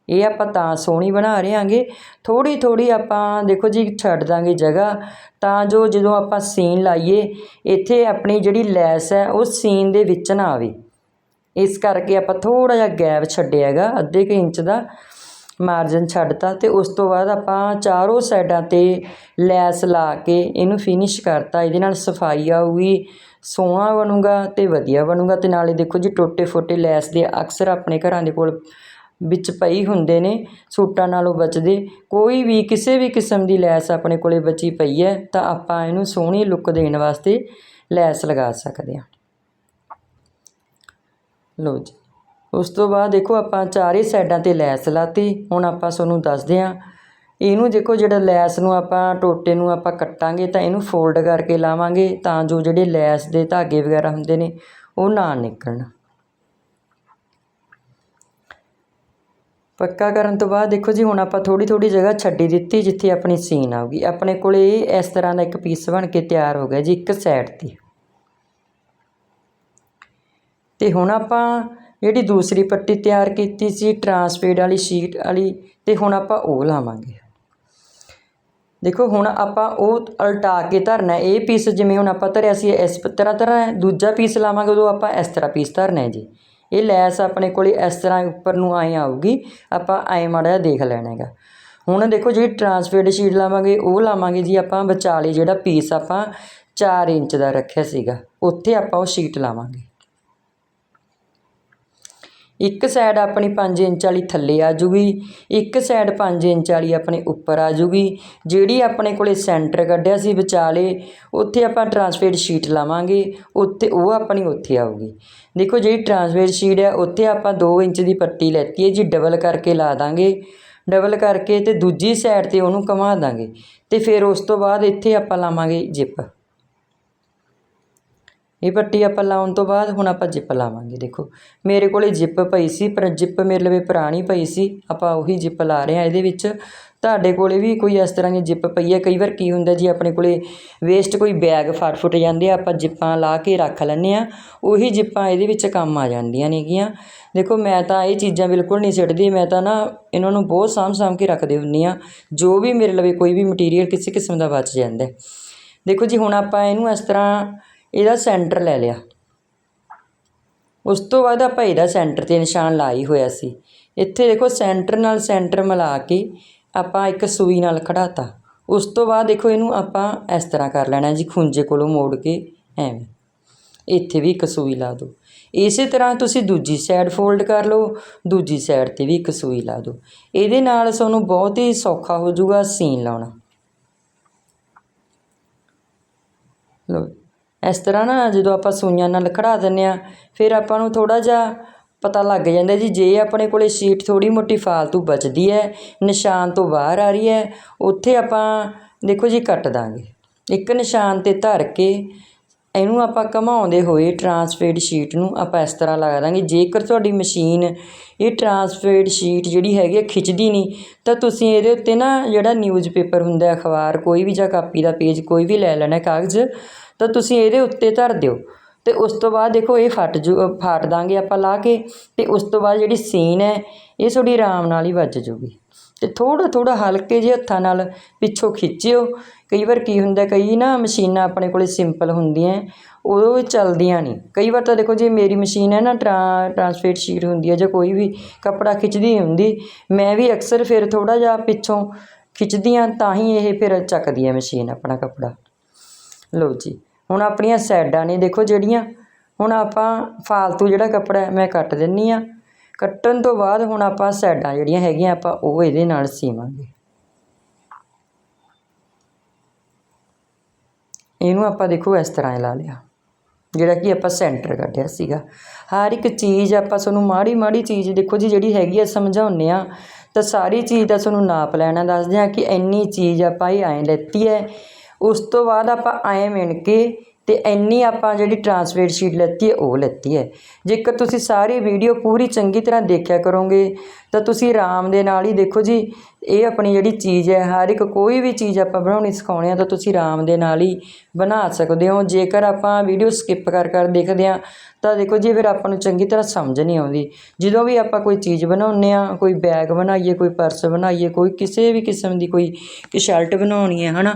S1: ਇਹ ਆਪਾਂ ਤਾਂ ਸੋਹਣੀ ਬਣਾ ਰਹੇ ਹਾਂਗੇ। ਥੋੜੀ ਥੋੜੀ ਆਪਾਂ ਦੇਖੋ ਜੀ, ਛੱਡ ਦਾਂਗੇ ਜਗ੍ਹਾ। ਤਾਂ ਜੋ ਜਦੋਂ ਆਪਾਂ ਸੀਨ ਲਾਈਏ, ਇੱਥੇ ਆਪਣੀ ਜਿਹੜੀ ਲੈਸ ਹੈ, ਉਹ ਸੀਨ ਦੇ ਵਿੱਚ ਨਾ ਆਵੇ। ਇਸ ਕਰਕੇ ਆਪਾਂ ਥੋੜਾ ਜਿਹਾ ਗੈਪ ਛੱਡਿਆ ਹੈਗਾ, ਅੱਧੇ ਕੁ ਇੰਚ ਦਾ ਮਾਰਜਨ ਛੱਡਤਾ ਤੇ ਉਸ ਤੋਂ ਬਾਅਦ ਆਪਾਂ ਚਾਰੋਂ ਸਾਈਡਾਂ ਤੇ ਲੈਸ ਲਾ ਕੇ ਇਹਨੂੰ ਫਿਨਿਸ਼ ਕਰਤਾ। ਇਹਦੇ ਨਾਲ ਸਫ਼ਾਈ ਆਊਗੀ ਸੋਹਣਾ ਬਣੂਗਾ ਅਤੇ ਵਧੀਆ ਬਣੂਗਾ ਅਤੇ ਨਾਲੇ ਦੇਖੋ ਜੀ ਟੋਟੇ ਫੋਟੇ ਲੈਸ ਦੇ ਅਕਸਰ ਆਪਣੇ ਘਰਾਂ ਦੇ ਕੋਲ ਵਿੱਚ ਪਈ ਹੁੰਦੇ ਨੇ, ਸੂਟਾਂ ਨਾਲੋਂ ਬਚਦੇ। ਕੋਈ ਵੀ ਕਿਸੇ ਵੀ ਕਿਸਮ ਦੀ ਲੈਸ ਆਪਣੇ ਕੋਲੇ ਬਚੀ ਪਈ ਹੈ, ਤਾਂ ਆਪਾਂ ਇਹਨੂੰ ਸੋਹਣੀ ਲੁੱਕ ਦੇਣ ਵਾਸਤੇ ਲੈਸ ਲਗਾ ਸਕਦੇ ਹਾਂ। ਲਓ ਜੀ, ਉਸ ਤੋਂ ਬਾਅਦ ਦੇਖੋ ਆਪਾਂ ਚਾਰੇ ਸਾਈਡਾਂ ਤੇ ਲੈਸ ਲਾਤੀ। ਹੁਣ ਆਪਾਂ ਤੁਹਾਨੂੰ ਦੱਸਦੇ ਹਾਂ ਇਹਨੂੰ ਦੇਖੋ ਜਿਹੜਾ ਲੈਸ ਨੂੰ ਆਪਾਂ ਟੋਟੇ ਨੂੰ ਆਪਾਂ ਕੱਟਾਂਗੇ ਤਾਂ ਇਹਨੂੰ ਫੋਲਡ ਕਰਕੇ ਲਾਵਾਂਗੇ ਤਾਂ ਜੋ ਜਿਹੜੇ ਲੈਸ ਦੇ ਧਾਗੇ ਵਗੈਰਾ ਹੁੰਦੇ ਨੇ ਉਹ ਨਾ ਨਿਕਲਣ। ਪੱਕਾ ਕਰਨ ਤੋਂ ਬਾਅਦ ਦੇਖੋ ਜੀ, ਹੁਣ ਆਪਾਂ ਥੋੜੀ ਥੋੜੀ ਜਗ੍ਹਾ ਛੱਡੀ ਦਿੱਤੀ ਜਿੱਥੇ ਆਪਣੀ ਸੀਨ ਆਊਗੀ। ਆਪਣੇ ਕੋਲ ਇਹ ਇਸ ਤਰ੍ਹਾਂ ਦਾ ਇੱਕ ਪੀਸ ਬਣ ਕੇ ਤਿਆਰ ਹੋ ਗਿਆ ਜੀ, ਇੱਕ ਸਾਈਡ ਤੇ। ਤੇ ਹੁਣ ਆਪਾਂ ਜਿਹੜੀ ਦੂਸਰੀ ਪੱਟੀ ਤਿਆਰ ਕੀਤੀ ਸੀ ਟਰਾਂਸਪੇਡ ਵਾਲੀ ਸ਼ੀਟ ਵਾਲੀ, ਤੇ ਹੁਣ ਆਪਾਂ ਉਹ ਲਾਵਾਂਗੇ। ਦੇਖੋ, ਹੁਣ ਆਪਾਂ ਉਹ ਉਲਟਾ ਕੇ ਧਰਨਾ ਇਹ ਪੀਸ ਜਿਵੇਂ ਹੁਣ ਆਪਾਂ ਧਰਿਆ ਸੀ, ਇਸ ਤਰ੍ਹਾਂ ਧਰਨਾ ਦੂਜਾ ਪੀਸ ਲਾਵਾਂਗੇ, ਉਦੋਂ ਆਪਾਂ ਇਸ ਤਰ੍ਹਾਂ ਪੀਸ ਧਰਨਾ ਜੀ। ਇਹ ਲੈਸ ਆਪਣੇ ਕੋਲੇ ਇਸ ਤਰ੍ਹਾਂ ਉੱਪਰ ਨੂੰ ਆਏ ਆਊਗੀ, ਆਪਾਂ ਐਂ ਮਾੜਾ ਜਿਹਾ ਦੇਖ ਲੈਣਾ ਹੈਗਾ। ਹੁਣ ਦੇਖੋ, ਜਿਹੜੀ ਟਰਾਂਸਪੇਡ ਸ਼ੀਟ ਲਾਵਾਂਗੇ, ਉਹ ਲਾਵਾਂਗੇ ਜੀ ਆਪਾਂ ਵਿਚਾਲੇ ਜਿਹੜਾ ਪੀਸ ਆਪਾਂ 4 ਇੰਚ ਦਾ ਰੱਖਿਆ ਸੀਗਾ, ਉੱਥੇ ਆਪਾਂ ਉਹ ਸ਼ੀਟ ਲਾਵਾਂਗੇ। ਇੱਕ ਸਾਈਡ ਆਪਣੀ 5 ਇੰਚ ਵਾਲੀ ਥੱਲੇ ਆ ਜੂਗੀ, ਇੱਕ ਸਾਈਡ 5 ਇੰਚ ਵਾਲੀ ਆਪਣੇ ਉੱਪਰ ਆ ਜੂਗੀ, ਜਿਹੜੀ ਆਪਣੇ ਕੋਲੇ ਸੈਂਟਰ ਕੱਢਿਆ ਸੀ ਵਿਚਾਲੇ, ਉੱਥੇ ਆਪਾਂ ਟਰਾਂਸਫੇਡ ਸ਼ੀਟ ਲਾਵਾਂਗੇ, ਉੱਥੇ ਉਹ ਆਪਣੀ ਉੱਥੇ ਆਊਗੀ। ਦੇਖੋ ਜਿਹੜੀ ਟਰਾਂਸਫੇਡ ਸ਼ੀਟ ਹੈ ਉੱਥੇ ਆਪਾਂ 2 ਇੰਚ ਦੀ ਪੱਟੀ ਲੈਤੀ ਹੈ, ਜੀ ਡਬਲ ਕਰਕੇ ਲਾ ਦਾਂਗੇ ਡਬਲ ਕਰਕੇ ਤੇ ਦੂਜੀ ਸਾਈਡ ਤੇ ਉਹਨੂੰ ਘੁਮਾ ਦਾਂਗੇ ਤੇ ਫਿਰ ਉਸ ਤੋਂ ਬਾਅਦ ਇੱਥੇ ਆਪਾਂ ਲਾਵਾਂਗੇ ਜਿਪ ਇਹ ਪੱਟੀ ਆਪਾਂ ਲਾਉਣ ਤੋਂ ਬਾਅਦ ਹੁਣ ਆਪਾਂ ਜਿੱਪ ਲਾਵਾਂਗੇ, ਦੇਖੋ। ਮੇਰੇ ਕੋਲੇ ਜਿੱਪ ਪਈ ਸੀ, ਪਰ ਜਿੱਪ ਮੇਰੇ ਲਵੇ ਪੁਰਾਣੀ ਪਈ ਸੀ, ਆਪਾਂ ਉਹੀ ਜਿੱਪ ਲਾ ਰਹੇ ਹਾਂ ਇਹਦੇ ਵਿੱਚ। ਤੁਹਾਡੇ ਕੋਲੇ ਵੀ ਕੋਈ ਇਸ ਤਰ੍ਹਾਂ ਦੀ ਜਿੱਪ ਪਈ ਹੈ? ਕਈ ਵਾਰ ਕੀ ਹੁੰਦਾ ਜੀ, ਆਪਣੇ ਕੋਲੇ ਵੇਸਟ ਕੋਈ ਬੈਗ ਫਟ ਫੁੱਟ ਜਾਂਦੇ ਆ, ਆਪਾਂ ਜਿੱਪਾਂ ਲਾ ਕੇ ਰੱਖ ਲੈਂਦੇ ਆ ਉਹੀ ਜਿੱਪਾਂ ਇਹਦੇ ਵਿੱਚ ਕੰਮ ਆ ਜਾਂਦੀਆਂ ਨੇਗੀਆਂ। ਦੇਖੋ, ਮੈਂ ਤਾਂ ਇਹ ਚੀਜ਼ਾਂ ਬਿਲਕੁਲ ਨਹੀਂ ਸਿੱਟਦੀ, ਮੈਂ ਤਾਂ ਨਾ ਇਹਨਾਂ ਨੂੰ ਬਹੁਤ ਸਾਂਭ ਸਾਂਭ ਕੇ ਰੱਖਦੇ ਹੁੰਦੀ ਆ ਜੋ ਵੀ ਮੇਰੇ ਲਵੇ ਕੋਈ ਵੀ ਮਟੀਰੀਅਲ ਕਿਸੇ ਕਿਸਮ ਦਾ ਬਚ ਜਾਂਦਾ ਦੇਖੋ ਜੀ, ਹੁਣ ਆਪਾਂ ਇਹਨੂੰ ਇਸ ਤਰ੍ਹਾਂ ਇਹਦਾ ਸੈਂਟਰ ਲੈ ਲਿਆ। ਉਸ ਤੋਂ ਬਾਅਦ ਆਪਾਂ ਇਹਦਾ ਸੈਂਟਰ ਤੇ ਨਿਸ਼ਾਨ ਲਾਈ ਹੋਇਆ ਸੀ। ਇੱਥੇ ਦੇਖੋ ਸੈਂਟਰ ਨਾਲ ਸੈਂਟਰ ਮਿਲਾ ਕੇ ਆਪਾਂ ਇੱਕ ਸੂਈ ਨਾਲ ਖੜਾਤਾ। ਉਸ ਤੋਂ ਬਾਅਦ ਦੇਖੋ ਇਹਨੂੰ ਆਪਾਂ ਇਸ ਤਰ੍ਹਾਂ ਕਰ ਲੈਣਾ ਜੀ, ਖੁੰਝੇ ਕੋਲੋਂ ਮੋੜ ਕੇ ਐਵੇਂ। ਇੱਥੇ ਵੀ ਇੱਕ ਸੂਈ ਲਾ ਦਿਓ। ਇਸੇ ਤਰ੍ਹਾਂ ਤੁਸੀਂ ਦੂਜੀ ਸਾਈਡ ਫੋਲਡ ਕਰ ਲਓ, ਦੂਜੀ ਸਾਈਡ ਤੇ ਵੀ ਇੱਕ ਸੂਈ ਲਾ ਦਿਓ। ਇਹਦੇ ਨਾਲ ਤੁਹਾਨੂੰ ਬਹੁਤ ਹੀ ਸੌਖਾ ਹੋ ਜਾਊਗਾ ਸੀਨ ਲਾਉਣਾ। ਲਓ। ਇਸ ਤਰ੍ਹਾਂ ਨਾ ਜਦੋਂ ਆਪਾਂ ਸੂਈਆਂ ਨਾਲ ਖੜਾ ਦਿੰਦੇ ਹਾਂ, ਫਿਰ ਆਪਾਂ ਨੂੰ ਥੋੜ੍ਹਾ ਜਿਹਾ ਪਤਾ ਲੱਗ ਜਾਂਦਾ ਜੀ, ਜੇ ਆਪਣੇ ਕੋਲ ਸ਼ੀਟ ਥੋੜ੍ਹੀ ਮੋਟੀ ਫਾਲਤੂ ਬਚਦੀ ਹੈ, ਨਿਸ਼ਾਨ ਤੋਂ ਬਾਹਰ ਆ ਰਹੀ ਹੈ, ਉੱਥੇ ਆਪਾਂ ਦੇਖੋ ਜੀ ਕੱਟ ਦਾਂਗੇ। ਇੱਕ ਨਿਸ਼ਾਨ ਤੇ ਧਰ ਕੇ ਇਹਨੂੰ ਆਪਾਂ ਘਮਾਉਂਦੇ ਹੋਏ ਟਰਾਂਸਫੇਡ ਸ਼ੀਟ ਨੂੰ ਆਪਾਂ ਇਸ ਤਰ੍ਹਾਂ ਲਗਾ ਦਾਂਗੇ। ਜੇਕਰ ਤੁਹਾਡੀ ਮਸ਼ੀਨ ਇਹ ਟਰਾਂਸਫੇਡ ਸ਼ੀਟ ਜਿਹੜੀ ਹੈਗੀ ਹੈ ਖਿੱਚਦੀ ਨਹੀਂ ਤਾਂ ਤੁਸੀਂ ਇਹਦੇ ਉੱਤੇ ਨਾ ਜਿਹੜਾ ਨਿਊਜ਼ਪੇਪਰ ਹੁੰਦਾ ਅਖਬਾਰ ਕੋਈ ਵੀ ਜਾਂ ਕਾਪੀ ਦਾ ਪੇਜ ਕੋਈ ਵੀ ਲੈ ਲੈਣਾ ਕਾਗਜ਼ ਤਾਂ ਤੁਸੀਂ ਇਹਦੇ ਉੱਤੇ ਧਰ ਦਿਓ। ਤੇ ਉਸ ਤੋਂ ਬਾਅਦ ਦੇਖੋ ਇਹ ਫਟ ਜੂ ਅ, ਦਾਂਗੇ ਆਪਾਂ ਲਾ ਕੇ ਤੇ ਉਸ ਤੋਂ ਬਾਅਦ ਜਿਹੜੀ ਸੀਨ ਹੈ ਇਹ ਤੁਹਾਡੀ ਆਰਾਮ ਨਾਲ ਹੀ ਵੱਜ ਜੂਗੀ। ਤੇ ਥੋੜਾ ਥੋੜਾ ਹਲਕੇ ਜਿਹੇ ਹੱਥਾਂ ਨਾਲ ਪਿੱਛੋਂ ਖਿੱਚਿਓ। ਕਈ ਵਾਰ ਕੀ ਹੁੰਦਾ, ਕਈ ਨਾ ਮਸ਼ੀਨਾਂ ਆਪਣੇ ਕੋਲੇ ਸਿੰਪਲ ਹੁੰਦੀਆਂ ਉਹ ਚੱਲਦੀਆਂ ਨਹੀਂ। ਕਈ ਵਾਰ ਤਾਂ ਦੇਖੋ, ਜੇ ਮੇਰੀ ਮਸ਼ੀਨ ਹੈ ਨਾ, ਟਰਾ, ਟਰਾਂਸਫੇਟ ਸ਼ੀਟ ਹੁੰਦੀ ਹੈ ਜਾਂ ਕੋਈ ਵੀ ਕੱਪੜਾ ਖਿੱਚਦੀ ਹੁੰਦੀ, ਮੈਂ ਵੀ ਅਕਸਰ ਫਿਰ ਥੋੜਾ ਜਿਹਾ ਪਿੱਛੋਂ ਖਿੱਚਦੀ ਹਾਂ ਤਾਂ ਹੀ ਇਹ ਫਿਰ ਚੱਕਦੀ ਹੈ ਮਸ਼ੀਨ ਆਪਣਾ ਕੱਪੜਾ। ਲਓ ਜੀ, ਹੁਣ ਆਪਣੀਆਂ ਸਾਈਡਾਂ ਨੇ ਦੇਖੋ ਜਿਹੜੀਆਂ, ਹੁਣ ਆਪਾਂ ਫਾਲਤੂ ਜਿਹੜਾ ਕੱਪੜਾ ਮੈਂ ਕੱਟ ਦਿੰਨੀ ਆ ਕੱਟਣ ਤੋਂ ਬਾਅਦ ਹੁਣ ਆਪਾਂ ਸਾਈਡਾਂ ਜਿਹੜੀਆਂ ਹੈਗੀਆਂ, ਆਪਾਂ ਉਹ ਇਹਦੇ ਨਾਲ ਸੀਵਾਂਗੇ। ਇਹਨੂੰ ਆਪਾਂ ਦੇਖੋ ਇਸ ਤਰ੍ਹਾਂ ਲਾ ਲਿਆ, ਜਿਹੜਾ ਕਿ ਆਪਾਂ ਸੈਂਟਰ ਕੱਢਿਆ ਸੀਗਾ। ਹਰ ਇੱਕ ਚੀਜ਼ ਆਪਾਂ ਤੁਹਾਨੂੰ ਮਾੜੀ ਮਾੜੀ ਚੀਜ਼ ਦੇਖੋ ਜੀ, ਜਿਹੜੀ ਹੈਗੀ ਆ ਸਮਝਾਉਂਦੇ ਆ ਤਾਂ ਸਾਰੀ ਚੀਜ਼ ਦਾ ਤੁਹਾਨੂੰ ਨਾਪ ਲੈਣਾ, ਦੱਸਦੇ ਆ ਕਿ ਇੰਨੀ ਚੀਜ਼ ਆਪਾਂ ਇਹ ਐਂ ਲੈਤੀ ਹੈ। ਉਸ ਤੋਂ ਬਾਅਦ ਆਪਾਂ ਐਂ ਮਿਣ ਕੇ ਤੇ ਇੰਨੀ ਆਪਾਂ ਜਿਹੜੀ ਟਰਾਂਸਫੇਟ ਸ਼ੀਟ ਲੈਤੀ ਹੈ, ਉਹ ਲੈਤੀ ਹੈ। ਜੇਕਰ ਤੁਸੀਂ ਸਾਰੀ ਵੀਡੀਓ ਪੂਰੀ ਚੰਗੀ ਤਰ੍ਹਾਂ ਦੇਖਿਆ ਕਰੋਗੇ, ਤਾਂ ਤੁਸੀਂ ਆਰਾਮ ਦੇ ਨਾਲ ਹੀ ਦੇਖੋ ਜੀ, ਇਹ ਆਪਣੀ ਜਿਹੜੀ ਚੀਜ਼ ਹੈ, ਹਰ ਇੱਕ ਕੋਈ ਵੀ ਚੀਜ਼ ਆਪਾਂ ਬਣਾਉਣੀ ਸਿਖਾਉਣੀ ਆ, ਤਾਂ ਤੁਸੀਂ ਆਰਾਮ ਦੇ ਨਾਲ ਹੀ ਬਣਾ ਸਕਦੇ ਹੋ। ਜੇਕਰ ਆਪਾਂ ਵੀਡੀਓ ਸਕਿਪ ਕਰ ਕਰ ਦੇਖਦੇ ਆ ਤਾਂ ਦੇਖੋ ਜੀ, ਫਿਰ ਆਪਾਂ ਨੂੰ ਚੰਗੀ ਤਰ੍ਹਾਂ ਸਮਝ ਨਹੀਂ ਆਉਂਦੀ। ਜਦੋਂ ਵੀ ਆਪਾਂ ਕੋਈ ਚੀਜ਼ ਬਣਾਉਂਦੇ ਆ ਕੋਈ ਬੈਗ ਬਣਾਈਏ, ਕੋਈ ਪਰਸ ਬਣਾਈਏ, ਕੋਈ ਕਿਸੇ ਵੀ ਕਿਸਮ ਦੀ ਕੋਈ ਕਿ ਸ਼ਰਟ ਬਣਾਉਣੀ ਹੈ, ਹਨਾ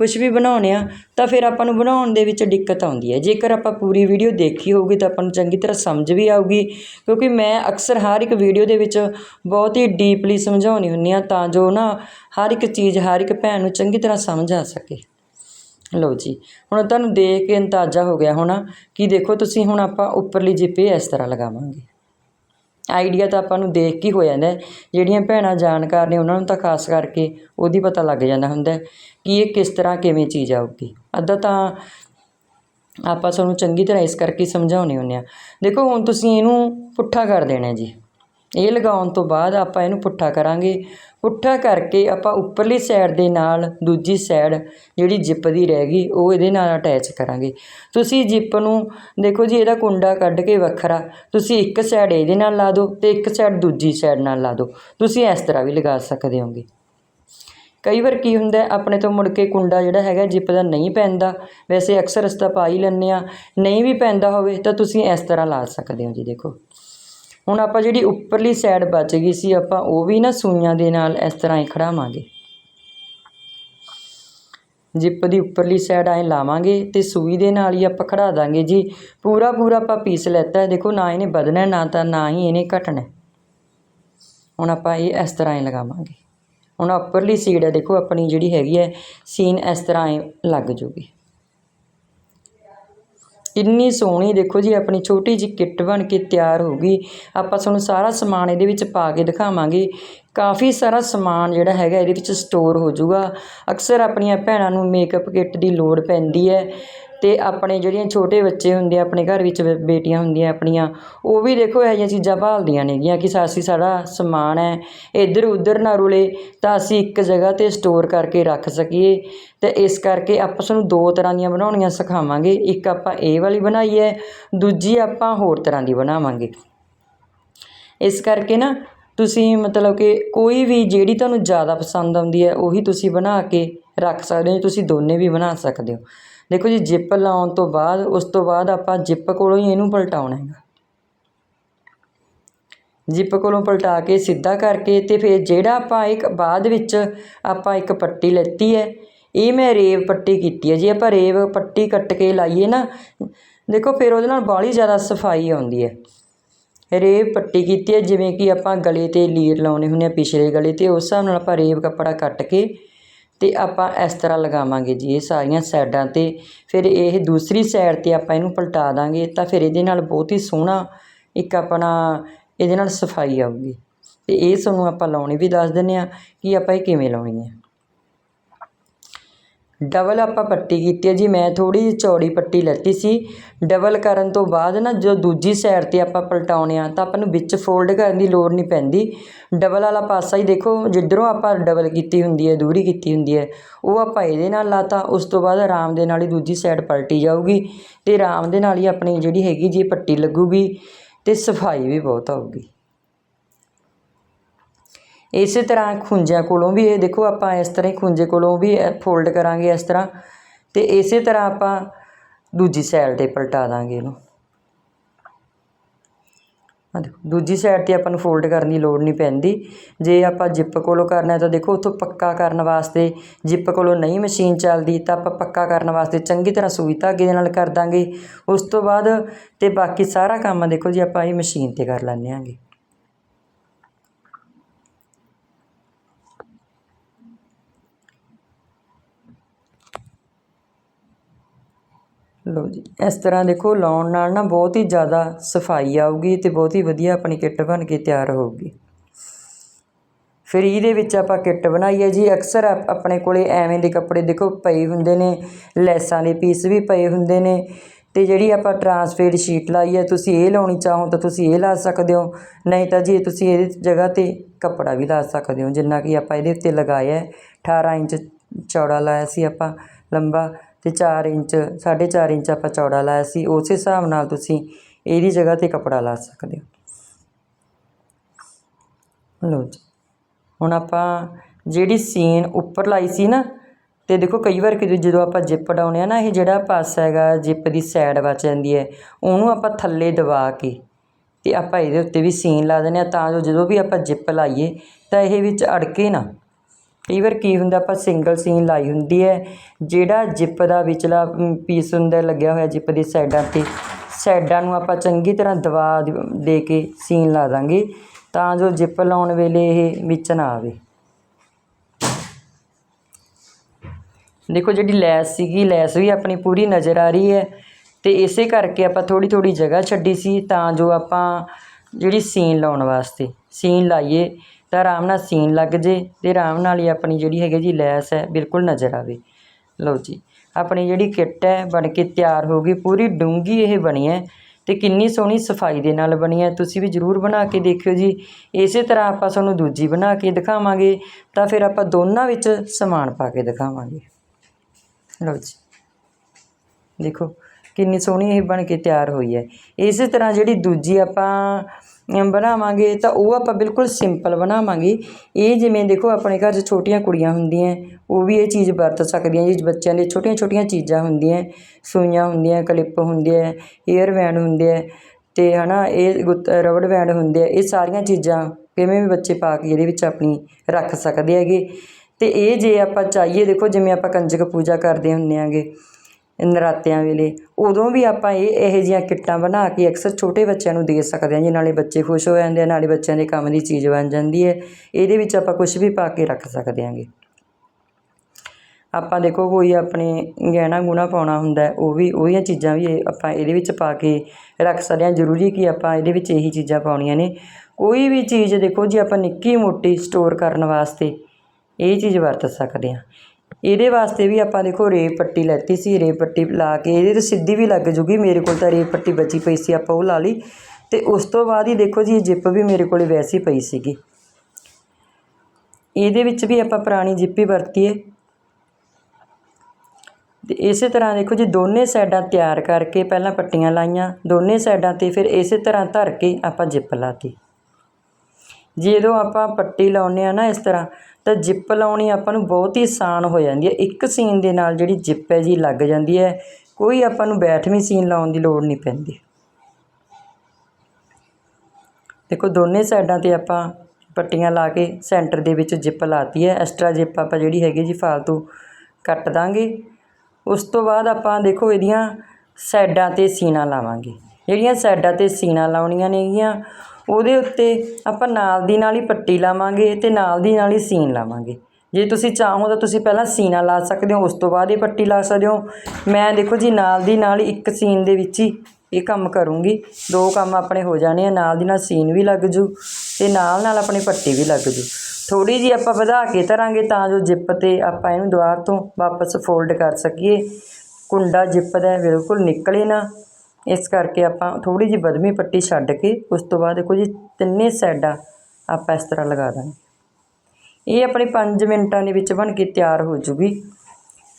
S1: ਕੁਛ ਵੀ ਬਣਾਉਂਦੇ ਆ, ਤਾਂ ਫਿਰ ਆਪਾਂ ਨੂੰ ਬਣਾਉਣ ਦੇ ਵਿੱਚ ਦਿੱਕਤ ਆਉਂਦੀ ਹੈ। ਜੇਕਰ ਆਪਾਂ ਪੂਰੀ ਵੀਡੀਓ ਦੇਖੀ ਹੋਊਗੀ ਤਾਂ ਆਪਾਂ ਨੂੰ ਚੰਗੀ ਤਰ੍ਹਾਂ ਸਮਝ ਵੀ ਆਊਗੀ, ਕਿਉਂਕਿ ਮੈਂ ਅਕਸਰ ਹਰ ਇੱਕ ਵੀਡੀਓ ਦੇ ਵਿੱਚ ਬਹੁਤ ਹੀ ਡੀਪਲੀ ਸਮਝਾਉਣੀ ਹੁੰਦੀ ਹਾਂ ਤਾਂ ਜੋ ਨਾ ਹਰ ਇੱਕ ਚੀਜ਼, ਹਰ ਇੱਕ ਭੈਣ ਨੂੰ ਚੰਗੀ ਤਰ੍ਹਾਂ ਸਮਝ ਆ ਸਕੇ। ਲਓ ਜੀ, ਹੁਣ ਤੁਹਾਨੂੰ ਦੇਖ ਕੇ ਅੰਦਾਜ਼ਾ ਹੋ ਗਿਆ ਹੋਣਾ ਕਿ ਦੇਖੋ ਤੁਸੀਂ ਹੁਣ ਆਪਾਂ ਉੱਪਰਲੀ ਜਿੱਪ ਇਸ ਤਰ੍ਹਾਂ ਲਗਾਵਾਂਗੇ। ਆਈਡੀਆ ਤਾਂ ਆਪਾਂ ਨੂੰ ਦੇਖ ਕੇ ਹੀ ਹੋ ਜਾਂਦਾ ਜਿਹੜੀਆਂ ਭੈਣਾਂ ਜਾਣਕਾਰ ਨੇ ਉਹਨਾਂ ਨੂੰ ਤਾਂ ਖਾਸ ਕਰਕੇ ਉਹਦੀ ਪਤਾ ਲੱਗ ਜਾਂਦਾ ਹੁੰਦਾ ਕਿ ਇਹ ਕਿਸ ਤਰ੍ਹਾਂ ਕਿਵੇਂ ਚੀਜ਼ ਆਊਗੀ। ਅੱਧਾ ਤਾਂ ਆਪਾਂ ਤੁਹਾਨੂੰ ਚੰਗੀ ਤਰ੍ਹਾਂ ਇਸ ਕਰਕੇ ਸਮਝਾਉਣੇ ਹੁੰਦੇ ਆ ਦੇਖੋ ਹੁਣ ਤੁਸੀਂ ਇਹਨੂੰ ਪੁੱਠਾ ਕਰ ਦੇਣਾ ਜੀ। ਇਹ ਲਗਾਉਣ ਤੋਂ ਬਾਅਦ ਆਪਾਂ ਇਹਨੂੰ ਪੁੱਠਾ ਕਰਾਂਗੇ। ਪੁੱਠਾ ਕਰਕੇ ਆਪਾਂ ਉੱਪਰਲੀ ਸਾਈਡ ਦੇ ਨਾਲ ਦੂਜੀ ਸਾਈਡ ਜਿਹੜੀ ਜਿੱਪ ਦੀ ਰਹਿ ਗਈ, ਉਹ ਇਹਦੇ ਨਾਲ ਅਟੈਚ ਕਰਾਂਗੇ। ਤੁਸੀਂ ਜਿੱਪ ਨੂੰ, ਦੇਖੋ ਜੀ, ਇਹਦਾ ਕੁੰਡਾ ਕੱਢ ਕੇ ਵੱਖਰਾ। ਤੁਸੀਂ ਇੱਕ ਸਾਈਡ ਇਹਦੇ ਨਾਲ ਲਾ ਦਿਓ ਤੇ ਇੱਕ ਸਾਈਡ ਦੂਜੀ ਸਾਈਡ ਨਾਲ ਲਾ ਦਿਓ। ਤੁਸੀਂ ਇਸ ਤਰ੍ਹਾਂ ਵੀ ਲਗਾ ਸਕਦੇ ਹੋਗੇ। ਕਈ ਵਾਰ ਕੀ ਹੁੰਦਾ ਆਪਣੇ ਤੋਂ ਮੁੜ ਕੇ ਕੁੰਡਾ ਜਿਹੜਾ ਹੈਗਾ ਜਿੱਪ ਦਾ ਨਹੀਂ ਪੈਂਦਾ। ਵੈਸੇ ਅਕਸਰ ਅਸੀਂ ਪਾ ਹੀ ਲੈਂਦੇ ਆ ਨਹੀਂ ਵੀ ਪੈਂਦਾ ਹੋਵੇ ਤਾਂ ਤੁਸੀਂ ਇਸ ਤਰ੍ਹਾਂ ਲਾ ਸਕਦੇ ਹੋ ਜੀ, ਦੇਖੋ। ਹੁਣ ਆਪਾਂ ਜਿਹੜੀ ਉੱਪਰਲੀ ਸਾਈਡ ਬਚ ਗਈ ਸੀ, ਆਪਾਂ ਉਹ ਵੀ ਨਾ ਸੂਈਆਂ ਦੇ ਨਾਲ ਇਸ ਤਰ੍ਹਾਂ ਹੀ ਖੜਾਵਾਂਗੇ। ਜਿੱਪ ਦੀ ਉੱਪਰਲੀ ਸਾਈਡ ਐਂ ਲਾਵਾਂਗੇ ਤੇ ਸੂਈ ਦੇ ਨਾਲ ਹੀ ਆਪਾਂ ਖੜਾ ਦਾਂਗੇ ਜੀ। ਪੂਰਾ ਪੂਰਾ ਆਪਾਂ ਪੀਸ ਲੈਤਾ ਦੇਖੋ, ਨਾ ਇਹਨੇ ਵਧਣਾ, ਨਾ ਤਾਂ ਨਾ ਹੀ ਇਹਨੇ ਘਟਣਾ। ਹੁਣ ਆਪਾਂ ਇਹ ਇਸ ਤਰ੍ਹਾਂ ਹੀ ਲਗਾਵਾਂਗੇ। ਹੁਣ ਉੱਪਰਲੀ ਸੀਡ ਹੈ। ਦੇਖੋ, ਆਪਣੀ ਜਿਹੜੀ ਹੈਗੀ ਹੈ ਸੀਨ ਇਸ ਤਰ੍ਹਾਂ ਹੀ ਲੱਗ ਜੂਗੀ। ਇੰਨੀ ਸੋਹਣੀ ਦੇਖੋ ਜੀ, ਆਪਣੀ ਛੋਟੀ ਜਿਹੀ ਕਿੱਟ ਬਣ ਕੇ ਤਿਆਰ ਹੋ ਗਈ। ਆਪਾਂ ਤੁਹਾਨੂੰ ਸਾਰਾ ਸਮਾਨ ਇਹਦੇ ਵਿੱਚ ਪਾ ਕੇ ਦਿਖਾਵਾਂਗੇ। ਕਾਫੀ ਸਾਰਾ ਸਮਾਨ ਜਿਹੜਾ ਹੈਗਾ ਇਹਦੇ ਵਿੱਚ ਸਟੋਰ ਹੋ ਜਾਊਗਾ ਅਕਸਰ ਆਪਣੀਆਂ ਭੈਣਾਂ ਨੂੰ ਮੇਕਅਪ ਕਿੱਟ ਦੀ ਲੋੜ ਪੈਂਦੀ ਹੈ ਅਤੇ ਆਪਣੇ ਜਿਹੜੀਆਂ ਛੋਟੇ ਬੱਚੇ ਹੁੰਦੇ ਆ, ਆਪਣੇ ਘਰ ਵਿੱਚ ਬ- ਬੇਟੀਆਂ ਹੁੰਦੀਆਂ ਆਪਣੀਆਂ, ਉਹ ਵੀ ਦੇਖੋ ਇਹੋ ਜਿਹੀਆਂ ਚੀਜ਼ਾਂ ਭਾਲਦੀਆਂ ਨੇਗੀਆਂ ਕਿ ਸਾਸੀ ਸਾਡਾ ਸਮਾਨ ਹੈ, ਇੱਧਰ ਉੱਧਰ ਨਾ ਰੁਲੇ ਤਾਂ ਅਸੀਂ ਇੱਕ ਜਗ੍ਹਾ ਤੇ ਸਟੋਰ ਕਰਕੇ ਰੱਖ ਸਕੀਏ। ਤੇ ਇਸ ਕਰਕੇ ਆਪਾਂ ਸਾਨੂੰ ਦੋ ਤਰ੍ਹਾਂ ਦੀਆਂ ਬਣਾਉਣੀਆਂ ਸਿਖਾਵਾਂਗੇ, ਇੱਕ ਆਪਾਂ ਇਹ ਵਾਲੀ ਬਣਾਈ ਹੈ, ਦੂਜੀ ਆਪਾਂ ਹੋਰ ਤਰ੍ਹਾਂ ਦੀ ਬਣਾਵਾਂਗੇ। ਇਸ ਕਰਕੇ ਨਾ ਤੁਸੀਂ ਮਤਲਬ ਕਿ ਕੋਈ ਵੀ ਜਿਹੜੀ ਤੁਹਾਨੂੰ ਜ਼ਿਆਦਾ ਪਸੰਦ ਆਉਂਦੀ ਹੈ, ਉਹੀ ਤੁਸੀਂ ਬਣਾ ਕੇ ਰੱਖ ਸਕਦੇ ਹੋ ਤੁਸੀਂ ਦੋਨੇ ਵੀ ਬਣਾ ਸਕਦੇ ਹੋ। ਦੇਖੋ ਜੀ, ਜਿੱਪ ਲਾਉਣ ਤੋਂ ਬਾਅਦ, ਉਸ ਤੋਂ ਬਾਅਦ ਆਪਾਂ ਜਿੱਪ ਕੋਲੋਂ ਹੀ ਇਹਨੂੰ ਪਲਟਾਉਣਾ ਹੈਗਾ। ਜਿੱਪ ਕੋਲੋਂ ਪਲਟਾ ਕੇ ਸਿੱਧਾ ਕਰਕੇ ਤੇ ਫਿਰ ਜਿਹੜਾ ਆਪਾਂ ਇੱਕ ਬਾਅਦ ਵਿੱਚ ਆਪਾਂ ਇੱਕ ਪੱਟੀ ਲੈਤੀ ਹੈ, ਇਹ ਮੈਂ ਰੇਵ ਪੱਟੀ ਕੀਤੀ ਹੈ। ਜੇ ਆਪਾਂ ਰੇਵ ਪੱਟੀ ਕੱਟ ਕੇ ਲਾਈਏ ਨਾ, ਦੇਖੋ ਫਿਰ ਉਹਦੇ ਨਾਲ ਬਾਹਲੀ ਜ਼ਿਆਦਾ ਸਫ਼ਾਈ ਆਉਂਦੀ ਹੈ। ਰੇਬ ਪੱਟੀ ਕੀਤੀ ਹੈ, ਜਿਵੇਂ ਕਿ ਆਪਾਂ ਗਲੇ ਤੇ ਲੀਰ ਲਾਉਣੇ ਹੁੰਦੇ ਆ ਪਿਛਲੇ ਗਲੇ ਤੇ, ਉਸ ਹਿਸਾਬ ਨਾਲ ਆਪਾਂ ਰੇਬ ਕੱਪੜਾ ਕੱਟ ਕੇ ਅਤੇ ਆਪਾਂ ਇਸ ਤਰ੍ਹਾਂ ਲਗਾਵਾਂਗੇ ਜੀ, ਇਹ ਸਾਰੀਆਂ ਸਾਈਡਾਂ ਤੇ। ਫਿਰ ਇਹ ਦੂਸਰੀ ਸਾਈਡ ਤੇ ਆਪਾਂ ਇਹਨੂੰ ਪਲਟਾ ਦਾਂਗੇ, ਤਾਂ ਫਿਰ ਇਹਦੇ ਨਾਲ ਬਹੁਤ ਹੀ ਸੋਹਣਾ ਇੱਕ ਆਪਣਾ ਇਹਦੇ ਨਾਲ ਸਫ਼ਾਈ ਆਊਗੀ। ਅਤੇ ਇਹ ਤੁਹਾਨੂੰ ਆਪਾਂ ਲਾਉਣੀ ਵੀ ਦੱਸ ਦਿੰਦੇ ਆ ਕਿ ਆਪਾਂ ਇਹ ਕਿਵੇਂ ਲਾਉਣੀ ਹੈ। ਡਬਲ ਆਪਾਂ ਪੱਟੀ ਕੀਤੀ ਹੈ ਜੀ, ਮੈਂ ਥੋੜੀ ਜਿਹੀ ਚੌੜੀ ਪੱਟੀ ਲੈਤੀ ਸੀ। ਡਬਲ ਕਰਨ ਤੋਂ ਬਾਅਦ ਨਾ ਜੋ ਦੂਜੀ ਸਾਈਡ ਤੇ ਆਪਾਂ ਪਲਟਾਉਣੇ ਆ, ਤਾਂ ਆਪਾਂ ਨੂੰ ਵਿੱਚ ਫੋਲਡ ਕਰਨ ਦੀ ਲੋੜ ਨਹੀਂ ਪੈਂਦੀ। ਡਬਲ ਵਾਲਾ ਪਾਸਾ ਹੀ ਦੇਖੋ, ਜਿੱਧਰੋਂ ਆਪਾਂ ਡਬਲ ਕੀਤੀ ਹੁੰਦੀ ਹੈ, ਦੂਰੀ ਕੀਤੀ ਹੁੰਦੀ ਹੈ, ਉਹ ਆਪਾਂ ਇਹਦੇ ਨਾਲ ਲਾਤਾ, ਉਸ ਤੋਂ ਬਾਅਦ ਆਰਾਮ ਦੇ ਨਾਲ ਹੀ ਦੂਜੀ ਸਾਈਡ ਪਲਟੀ ਜਾਊਗੀ ਤੇ ਆਰਾਮ ਦੇ ਨਾਲ ਹੀ ਆਪਣੀ ਜਿਹੜੀ ਹੈਗੀ ਜੀ ਪੱਟੀ ਲੱਗੂਗੀ ਤੇ ਸਫ਼ਾਈ ਵੀ ਬਹੁਤ ਆਊਗੀ। ਇਸੇ ਤਰ੍ਹਾਂ ਖੁੰਝਿਆਂ ਕੋਲੋਂ ਵੀ ਇਹ ਦੇਖੋ ਆਪਾਂ ਇਸ ਤਰ੍ਹਾਂ ਹੀ ਖੁੰਝੇ ਕੋਲੋਂ ਵੀ ਫੋਲਡ ਕਰਾਂਗੇ ਇਸ ਤਰ੍ਹਾਂ ਤੇ ਇਸੇ ਤਰ੍ਹਾਂ ਆਪਾਂ ਦੂਜੀ ਸਾਈਡ ਤੇ ਪਲਟਾ ਦਾਂਗੇ ਇਹਨੂੰ। ਆ ਦੇਖੋ, ਦੂਜੀ ਸਾਈਡ ਤੇ ਆਪਾਂ ਨੂੰ ਫੋਲਡ ਕਰਨ ਦੀ ਲੋੜ ਨਹੀਂ ਪੈਂਦੀ। ਜੇ ਆਪਾਂ ਜਿੱਪ ਕੋਲੋਂ ਕਰਨਾ ਤਾਂ ਦੇਖੋ ਉੱਥੋਂ ਪੱਕਾ ਕਰਨ ਵਾਸਤੇ ਜਿੱਪ ਕੋਲੋਂ ਨਹੀਂ ਮਸ਼ੀਨ ਚੱਲਦੀ ਤਾਂ ਆਪਾਂ ਪੱਕਾ ਕਰਨ ਵਾਸਤੇ ਚੰਗੀ ਤਰ੍ਹਾਂ ਸੂਈ ਧਾਗੇ ਦੇ ਨਾਲ ਕਰ ਦਾਂਗੇ। ਉਸ ਤੋਂ ਬਾਅਦ ਤੇ ਬਾਕੀ ਸਾਰਾ ਕੰਮ ਦੇਖੋ ਜੀ ਆਪਾਂ ਇਹ ਮਸ਼ੀਨ ਤੇ ਕਰ ਲੈਂਦੇ ਆਂਗੇ ਲਓ ਜੀ, ਇਸ ਤਰ੍ਹਾਂ ਦੇਖੋ, ਲਾਉਣ ਨਾਲ ਨਾ ਬਹੁਤ ਹੀ ਜ਼ਿਆਦਾ ਸਫ਼ਾਈ ਆਊਗੀ ਤੇ ਬਹੁਤ ਹੀ ਵਧੀਆ ਆਪਣੀ ਕਿੱਟ ਬਣ ਕੇ ਤਿਆਰ ਹੋਊਗੀ। ਫਿਰ ਇਹਦੇ ਵਿੱਚ ਆਪਾਂ ਕਿੱਟ ਬਣਾਈ ਹੈ ਜੀ, ਅਕਸਰ ਆਪ- ਆਪਣੇ ਕੋਲੇ ਐਵੇਂ ਦੇ ਕੱਪੜੇ ਦੇਖੋ ਪਏ ਹੁੰਦੇ ਨੇ, ਲੈਸਾਂ ਦੇ ਪੀਸ ਵੀ ਪਏ ਹੁੰਦੇ ਨੇ ਤੇ ਜਿਹੜੀ ਆਪਾਂ ਟਰਾਂਸਫੇਰ ਸ਼ੀਟ ਲਾਈ ਹੈ, ਤੁਸੀਂ ਇਹ ਲਾਉਣੀ ਚਾਹੋ ਤਾਂ ਤੁਸੀਂ ਇਹ ਲਾ ਸਕਦੇ ਹੋ, ਨਹੀਂ ਤਾਂ ਜੀ ਤੁਸੀਂ ਇਹਦੀ ਜਗ੍ਹਾ ਤੇ ਕੱਪੜਾ ਵੀ ਲਾ ਸਕਦੇ ਹੋ, ਜਿੰਨਾ ਕਿ ਆਪਾਂ ਇਹਦੇ ਉੱਤੇ ਲਗਾਇਆ ਹੈ। 18 ਇੰਚ ਚੌੜਾ ਲਾਇਆ ਸੀ ਆਪਾਂ ਲੰਬਾ ਅਤੇ ਚਾਰ ਇੰਚ 4.5 ਇੰਚ ਆਪਾਂ ਚੌੜਾ ਲਾਇਆ ਸੀ। ਉਸੇ ਹਿਸਾਬ ਨਾਲ ਤੁਸੀਂ ਇਹਦੀ ਜਗ੍ਹਾ ਤੇ ਕੱਪੜਾ ਲਾ ਸਕਦੇ ਹੋ। ਲਓ ਜੀ। ਹੁਣ ਆਪਾਂ ਜਿਹੜੀ ਸੀਨ ਉੱਪਰ ਲਾਈ ਸੀ ਨਾ, ਤੇ ਦੇਖੋ ਕਈ ਵਾਰ ਕਿ ਜਦੋਂ ਆਪਾਂ ਜਿੱਪ ਡਾਉਨੇ ਆ ਨਾ, ਇਹ ਜਿਹੜਾ ਪਾਸਾ ਹੈਗਾ, ਜਿੱਪ ਦੀ ਸਾਈਡ ਬਚ ਜਾਂਦੀ ਹੈ, ਉਹਨੂੰ ਆਪਾਂ ਥੱਲੇ ਦਬਾ ਕੇ ਤੇ ਆਪਾਂ ਇਹਦੇ ਉੱਤੇ ਵੀ ਸੀਨ ਲਾ ਦਿੰਦੇ ਆ। ਤਾਂ ਜੋ ਜਦੋਂ ਵੀ ਆਪਾਂ ਜਿੱਪ ਲਾਈਏ, ਤਾਂ ਇਹ ਵਿੱਚ ਅੜਕੇ ਨਾ ਕਈ ਵਾਰ ਕੀ ਹੁੰਦਾ, ਆਪਾਂ ਸਿੰਗਲ ਸੀਨ ਲਾਈ ਹੁੰਦੀ ਹੈ, ਜਿਹੜਾ ਜਿੱਪ ਦਾ ਵਿਚਲਾ ਪੀਸ ਹੁੰਦਾ ਲੱਗਿਆ ਹੋਇਆ ਜਿੱਪ ਦੀ ਸਾਈਡਾਂ ਤੇ ਸਾਈਡਾਂ ਨੂੰ ਆਪਾਂ ਚੰਗੀ ਤਰ੍ਹਾਂ ਦਬਾ ਦੇ- ਕੇ ਸੀਨ ਲਾ ਦਾਂਗੇ, ਤਾਂ ਜੋ ਜਿੱਪ ਲਾਉਣ ਵੇਲੇ ਇਹ ਵਿੱਚ ਨਾ ਆਵੇ। ਦੇਖੋ, ਜਿਹੜੀ ਲੈਸ ਸੀਗੀ, ਲੈਸ ਵੀ ਆਪਣੀ ਪੂਰੀ ਨਜ਼ਰ ਆ ਰਹੀ ਹੈ, ਤੇ ਇਸੇ ਕਰਕੇ ਆਪਾਂ ਥੋੜੀ ਥੋੜੀ ਜਗ੍ਹਾ ਛੱਡੀ ਸੀ, ਤਾਂ ਜੋ ਆਪਾਂ ਜਿਹੜੀ ਸੀਨ ਲਾਉਣ ਵਾਸਤੇ ਸੀਨ ਲਾਈਏ ਤਾਂ ਆਰਾਮ ਨਾਲ ਸੀਨ ਲੱਗ ਜੇ ਅਤੇ ਆਰਾਮ ਨਾਲ ਹੀ ਆਪਣੀ ਜਿਹੜੀ ਹੈਗੀ ਜੀ ਲੈਸ ਹੈ ਬਿਲਕੁਲ ਨਜ਼ਰ ਆਵੇ। ਲਓ ਜੀ, ਆਪਣੀ ਜਿਹੜੀ ਕਿੱਟ ਹੈ ਬਣ ਕੇ ਤਿਆਰ ਹੋ ਗਈ, ਪੂਰੀ ਡੂੰਗੀ ਇਹ ਬਣੀ ਹੈ ਅਤੇ ਕਿੰਨੀ ਸੋਹਣੀ ਸਫ਼ਾਈ ਦੇ ਨਾਲ ਬਣੀ ਹੈ। ਤੁਸੀਂ ਵੀ ਜ਼ਰੂਰ ਬਣਾ ਕੇ ਦੇਖਿਓ ਜੀ। ਇਸੇ ਤਰ੍ਹਾਂ ਆਪਾਂ ਤੁਹਾਨੂੰ ਦੂਜੀ ਬਣਾ ਕੇ ਦਿਖਾਵਾਂਗੇ, ਤਾਂ ਫਿਰ ਆਪਾਂ ਦੋਨਾਂ ਵਿੱਚ ਸਮਾਨ ਪਾ ਕੇ ਦਿਖਾਵਾਂਗੇ। ਲਓ ਜੀ, ਦੇਖੋ ਕਿੰਨੀ ਸੋਹਣੀ ਇਹ ਬਣ ਕੇ ਤਿਆਰ ਹੋਈ ਹੈ। ਇਸੇ ਤਰ੍ਹਾਂ ਜਿਹੜੀ ਦੂਜੀ ਆਪਾਂ ਬਣਾਵਾਂਗੇ ਤਾਂ ਉਹ ਆਪਾਂ ਬਿਲਕੁਲ ਸਿੰਪਲ ਬਣਾਵਾਂਗੇ। ਇਹ ਜਿਵੇਂ ਦੇਖੋ ਆਪਣੇ ਘਰ 'ਚ ਛੋਟੀਆਂ ਕੁੜੀਆਂ ਹੁੰਦੀਆਂ, ਉਹ ਵੀ ਇਹ ਚੀਜ਼ ਵਰਤ ਸਕਦੀਆਂ ਜੀ। ਬੱਚਿਆਂ ਦੇ ਛੋਟੀਆਂ ਛੋਟੀਆਂ ਚੀਜ਼ਾਂ ਹੁੰਦੀਆਂ, ਸੂਈਆਂ ਹੁੰਦੀਆਂ, ਕਲਿੱਪ ਹੁੰਦੇ ਹੈ ਏਅਰ ਬੈਂਡ ਹੁੰਦੇ ਆ ਤੇ ਹਨਾ, ਇਹ ਗੁੱਤ, ਰਬੜ ਬੈਂਡ ਹੁੰਦੇ ਆ। ਇਹ ਸਾਰੀਆਂ ਚੀਜ਼ਾਂ ਕਿਵੇਂ ਵੀ ਬੱਚੇ ਪਾ ਕੇ ਇਹਦੇ ਵਿੱਚ ਆਪਣੀ ਰੱਖ ਸਕਦੇ ਹੈਗੇ। ਤੇ ਇਹ ਜੇ ਆਪਾਂ ਚਾਹੀਏ ਦੇਖੋ, ਜਿਵੇਂ ਆਪਾਂ ਕੰਜਕ ਪੂਜਾ ਕਰਦੇ ਹੁੰਦੇ ਆਂਗੇ ਨਰਾਤਿਆਂ ਵੇਲੇ। ਉਦੋਂ ਵੀ ਆਪਾਂ ਇਹ ਇਹੋ ਜਿਹੀਆਂ ਕਿੱਟਾਂ ਬਣਾ ਕੇ ਅਕਸਰ ਛੋਟੇ ਬੱਚਿਆਂ ਨੂੰ ਦੇ ਸਕਦੇ ਹਾਂ ਜੀ। ਨਾਲੇ ਬੱਚੇ ਖੁਸ਼ ਹੋ ਜਾਂਦੇ ਆ, ਨਾਲੇ ਬੱਚਿਆਂ ਦੇ ਕੰਮ ਦੀ ਚੀਜ਼ ਬਣ ਜਾਂਦੀ ਹੈ। ਇਹਦੇ ਵਿੱਚ ਆਪਾਂ ਕੁਝ ਵੀ ਪਾ ਕੇ ਰੱਖ ਸਕਦੇ ਹਾਂਗੇ। ਆਪਾਂ ਦੇਖੋ, ਕੋਈ ਆਪਣੇ ਗਹਿਣਾ ਗੁਣਾ ਪਾਉਣਾ ਹੁੰਦਾ ਉਹ ਵੀ ਉਹਦੀਆਂ ਚੀਜ਼ਾਂ ਵੀ ਇਹ ਆਪਾਂ ਇਹਦੇ ਵਿੱਚ ਪਾ ਕੇ ਰੱਖ ਸਕਦੇ ਹਾਂ। ਜ਼ਰੂਰੀ ਕਿ ਆਪਾਂ ਇਹਦੇ ਵਿੱਚ ਇਹੀ ਚੀਜ਼ਾਂ ਪਾਉਣੀਆਂ ਨੇ। ਕੋਈ ਵੀ ਚੀਜ਼ ਦੇਖੋ, ਜੀ ਆਪਾਂ ਨਿੱਕੀ ਮੋਟੀ ਸਟੋਰ ਕਰਨ ਵਾਸਤੇ ਇਹ ਚੀਜ਼ ਵਰਤ ਸਕਦੇ ਹਾਂ। ਇਹਦੇ ਵਾਸਤੇ ਵੀ ਆਪਾਂ ਦੇਖੋ ਰੇ ਪੱਟੀ ਲੈਤੀ ਸੀ, ਰੇ ਪੱਟੀ ਲਾ ਕੇ ਇਹਦੇ ਤੇ ਸਿੱਧੀ ਵੀ ਲੱਗ ਜੂਗੀ, ਮੇਰੇ ਕੋਲ ਤਾਂ ਰੇ ਪੱਟੀ ਬਚੀ ਪਈ ਸੀ, ਆਪਾਂ ਉਹ ਲਾ ਲਈ। ਤੇ ਉਸ ਤੋਂ ਬਾਅਦ ਹੀ ਦੇਖੋ ਜੀ, ਇਹ ਜਿੱਪ ਵੀ ਮੇਰੇ ਕੋਲ ਵੈਸੀ ਪਈ ਸੀਗੀ। ਇਹਦੇ ਵਿੱਚ ਵੀ ਆਪਾਂ ਪੁਰਾਣੀ ਜਿੱਪ ਹੀ ਵਰਤੀਏ। ਤੇ ਇਸੇ ਤਰ੍ਹਾਂ ਦੇਖੋ ਜੀ, ਦੋਨੇ ਸਾਈਡਾਂ ਤਿਆਰ ਕਰਕੇ ਪਹਿਲਾਂ ਪੱਟੀਆਂ ਲਾਈਆਂ, ਦੋਨੇ ਸਾਈਡਾਂ ਤੇ ਫਿਰ ਇਸੇ ਤਰ੍ਹਾਂ ਧਰ ਕੇ ਆਪਾਂ ਜਿੱਪ ਲਾਤੀ। ਜਦੋਂ ਆਪਾਂ ਪੱਟੀ ਲਾਉਂਦੇ ਆ ਨਾ ਇਸ ਤਰ੍ਹਾਂ ਤਾਂ ਜਿੱਪ ਲਾਉਣੀ ਆਪਾਂ ਨੂੰ ਬਹੁਤ ਹੀ ਆਸਾਨ ਹੋ ਜਾਂਦੀ ਹੈ। ਇੱਕ ਸੀਨ ਦੇ ਨਾਲ ਜਿਹੜੀ ਜਿੱਪ ਹੈ ਜੀ ਲੱਗ ਜਾਂਦੀ ਹੈ। ਕੋਈ ਆਪਾਂ ਨੂੰ ਬੈਠਵੀਂ ਸੀਨ ਲਾਉਣ ਦੀ ਲੋੜ ਨਹੀਂ ਪੈਂਦੀ। ਦੇਖੋ ਦੋਨੇ ਸਾਈਡਾਂ ਤੇ ਆਪਾਂ ਪੱਟੀਆਂ ਲਾ ਕੇ ਸੈਂਟਰ ਦੇ ਵਿੱਚ ਜਿੱਪ ਲਾਤੀ ਹੈ। ਐਕਸਟਰਾ ਜਿੱਪ ਆਪਾਂ ਜਿਹੜੀ ਹੈਗੀ ਜੀ ਫਾਲਤੂ ਕੱਟ ਦਾਂਗੇ। ਉਸ ਤੋਂ ਬਾਅਦ ਆਪਾਂ ਦੇਖੋ ਇਹਦੀਆਂ ਸਾਈਡਾਂ ਤੇ ਸੀਨਾ ਲਾਵਾਂਗੇ। ਜਿਹੜੀਆਂ ਸਾਈਡਾਂ ਤੇ ਸੀਨਾ ਲਾਉਣੀਆਂ ਨੇਗੀਆਂ ਉਹਦੇ ਉੱਤੇ ਆਪਾਂ ਨਾਲ ਦੀ ਨਾਲ ਹੀ ਪੱਟੀ ਲਾਵਾਂਗੇ ਤੇ ਨਾਲ ਦੀ ਨਾਲ ਹੀ ਸੀਨ ਲਾਵਾਂਗੇ। ਜੇ ਤੁਸੀਂ ਚਾਹੋ ਤਾਂ ਤੁਸੀਂ ਪਹਿਲਾਂ ਸੀਨਾ ਲਾ ਸਕਦੇ ਹੋ, ਉਸ ਤੋਂ ਬਾਅਦ ਇਹ ਪੱਟੀ ਲਾ ਸਕਦੇ ਹੋ। ਮੈਂ ਦੇਖੋ ਜੀ, ਨਾਲ ਦੀ ਨਾਲ ਇੱਕ ਸੀਨ ਦੇ ਵਿੱਚ ਹੀ ਇਹ ਕੰਮ ਕਰੂੰਗੀ। ਦੋ ਕੰਮ ਆਪਣੇ ਹੋ ਜਾਣੇ ਆ, ਨਾਲ ਦੀ ਨਾਲ ਸੀਨ ਵੀ ਲੱਗ ਜੂ ਤੇ ਨਾਲ ਨਾਲ ਆਪਣੀ ਪੱਟੀ ਵੀ ਲੱਗ ਜੂ। ਥੋੜੀ ਜੀ ਆਪਾਂ ਵਧਾ ਕੇ ਧਰਾਂਗੇ ਤਾਂ ਜੋ ਜਿੱਪ ਤੇ ਆਪਾਂ ਇਹਨੂੰ ਦੁਬਾਰ ਤੋਂ ਵਾਪਸ ਫੋਲਡ ਕਰ ਸਕੀਏ। ਕੁੰਡਾ ਜਿੱਪ ਦਾ ਬਿਲਕੁਲ ਨਿਕਲੇ ਨਾ। ਇਸ ਕਰਕੇ ਆਪਾਂ ਥੋੜੀ ਜਿਹੀ ਬਦਮੀ ਪੱਟੀ ਛੱਡ ਕੇ ਉਸ ਤੋਂ ਬਾਅਦ ਦੇਖੋ ਜੀ ਤਿੰਨੇ ਸਾਈਡਾਂ ਆਪਾਂ ਇਸ ਤਰ੍ਹਾਂ ਲਗਾ ਦਾਂਗੇ। ਇਹ ਆਪਣੇ 5 ਮਿੰਟਾਂ ਦੇ ਵਿੱਚ ਬਣ ਕੇ ਤਿਆਰ ਹੋ ਜੂਗੀ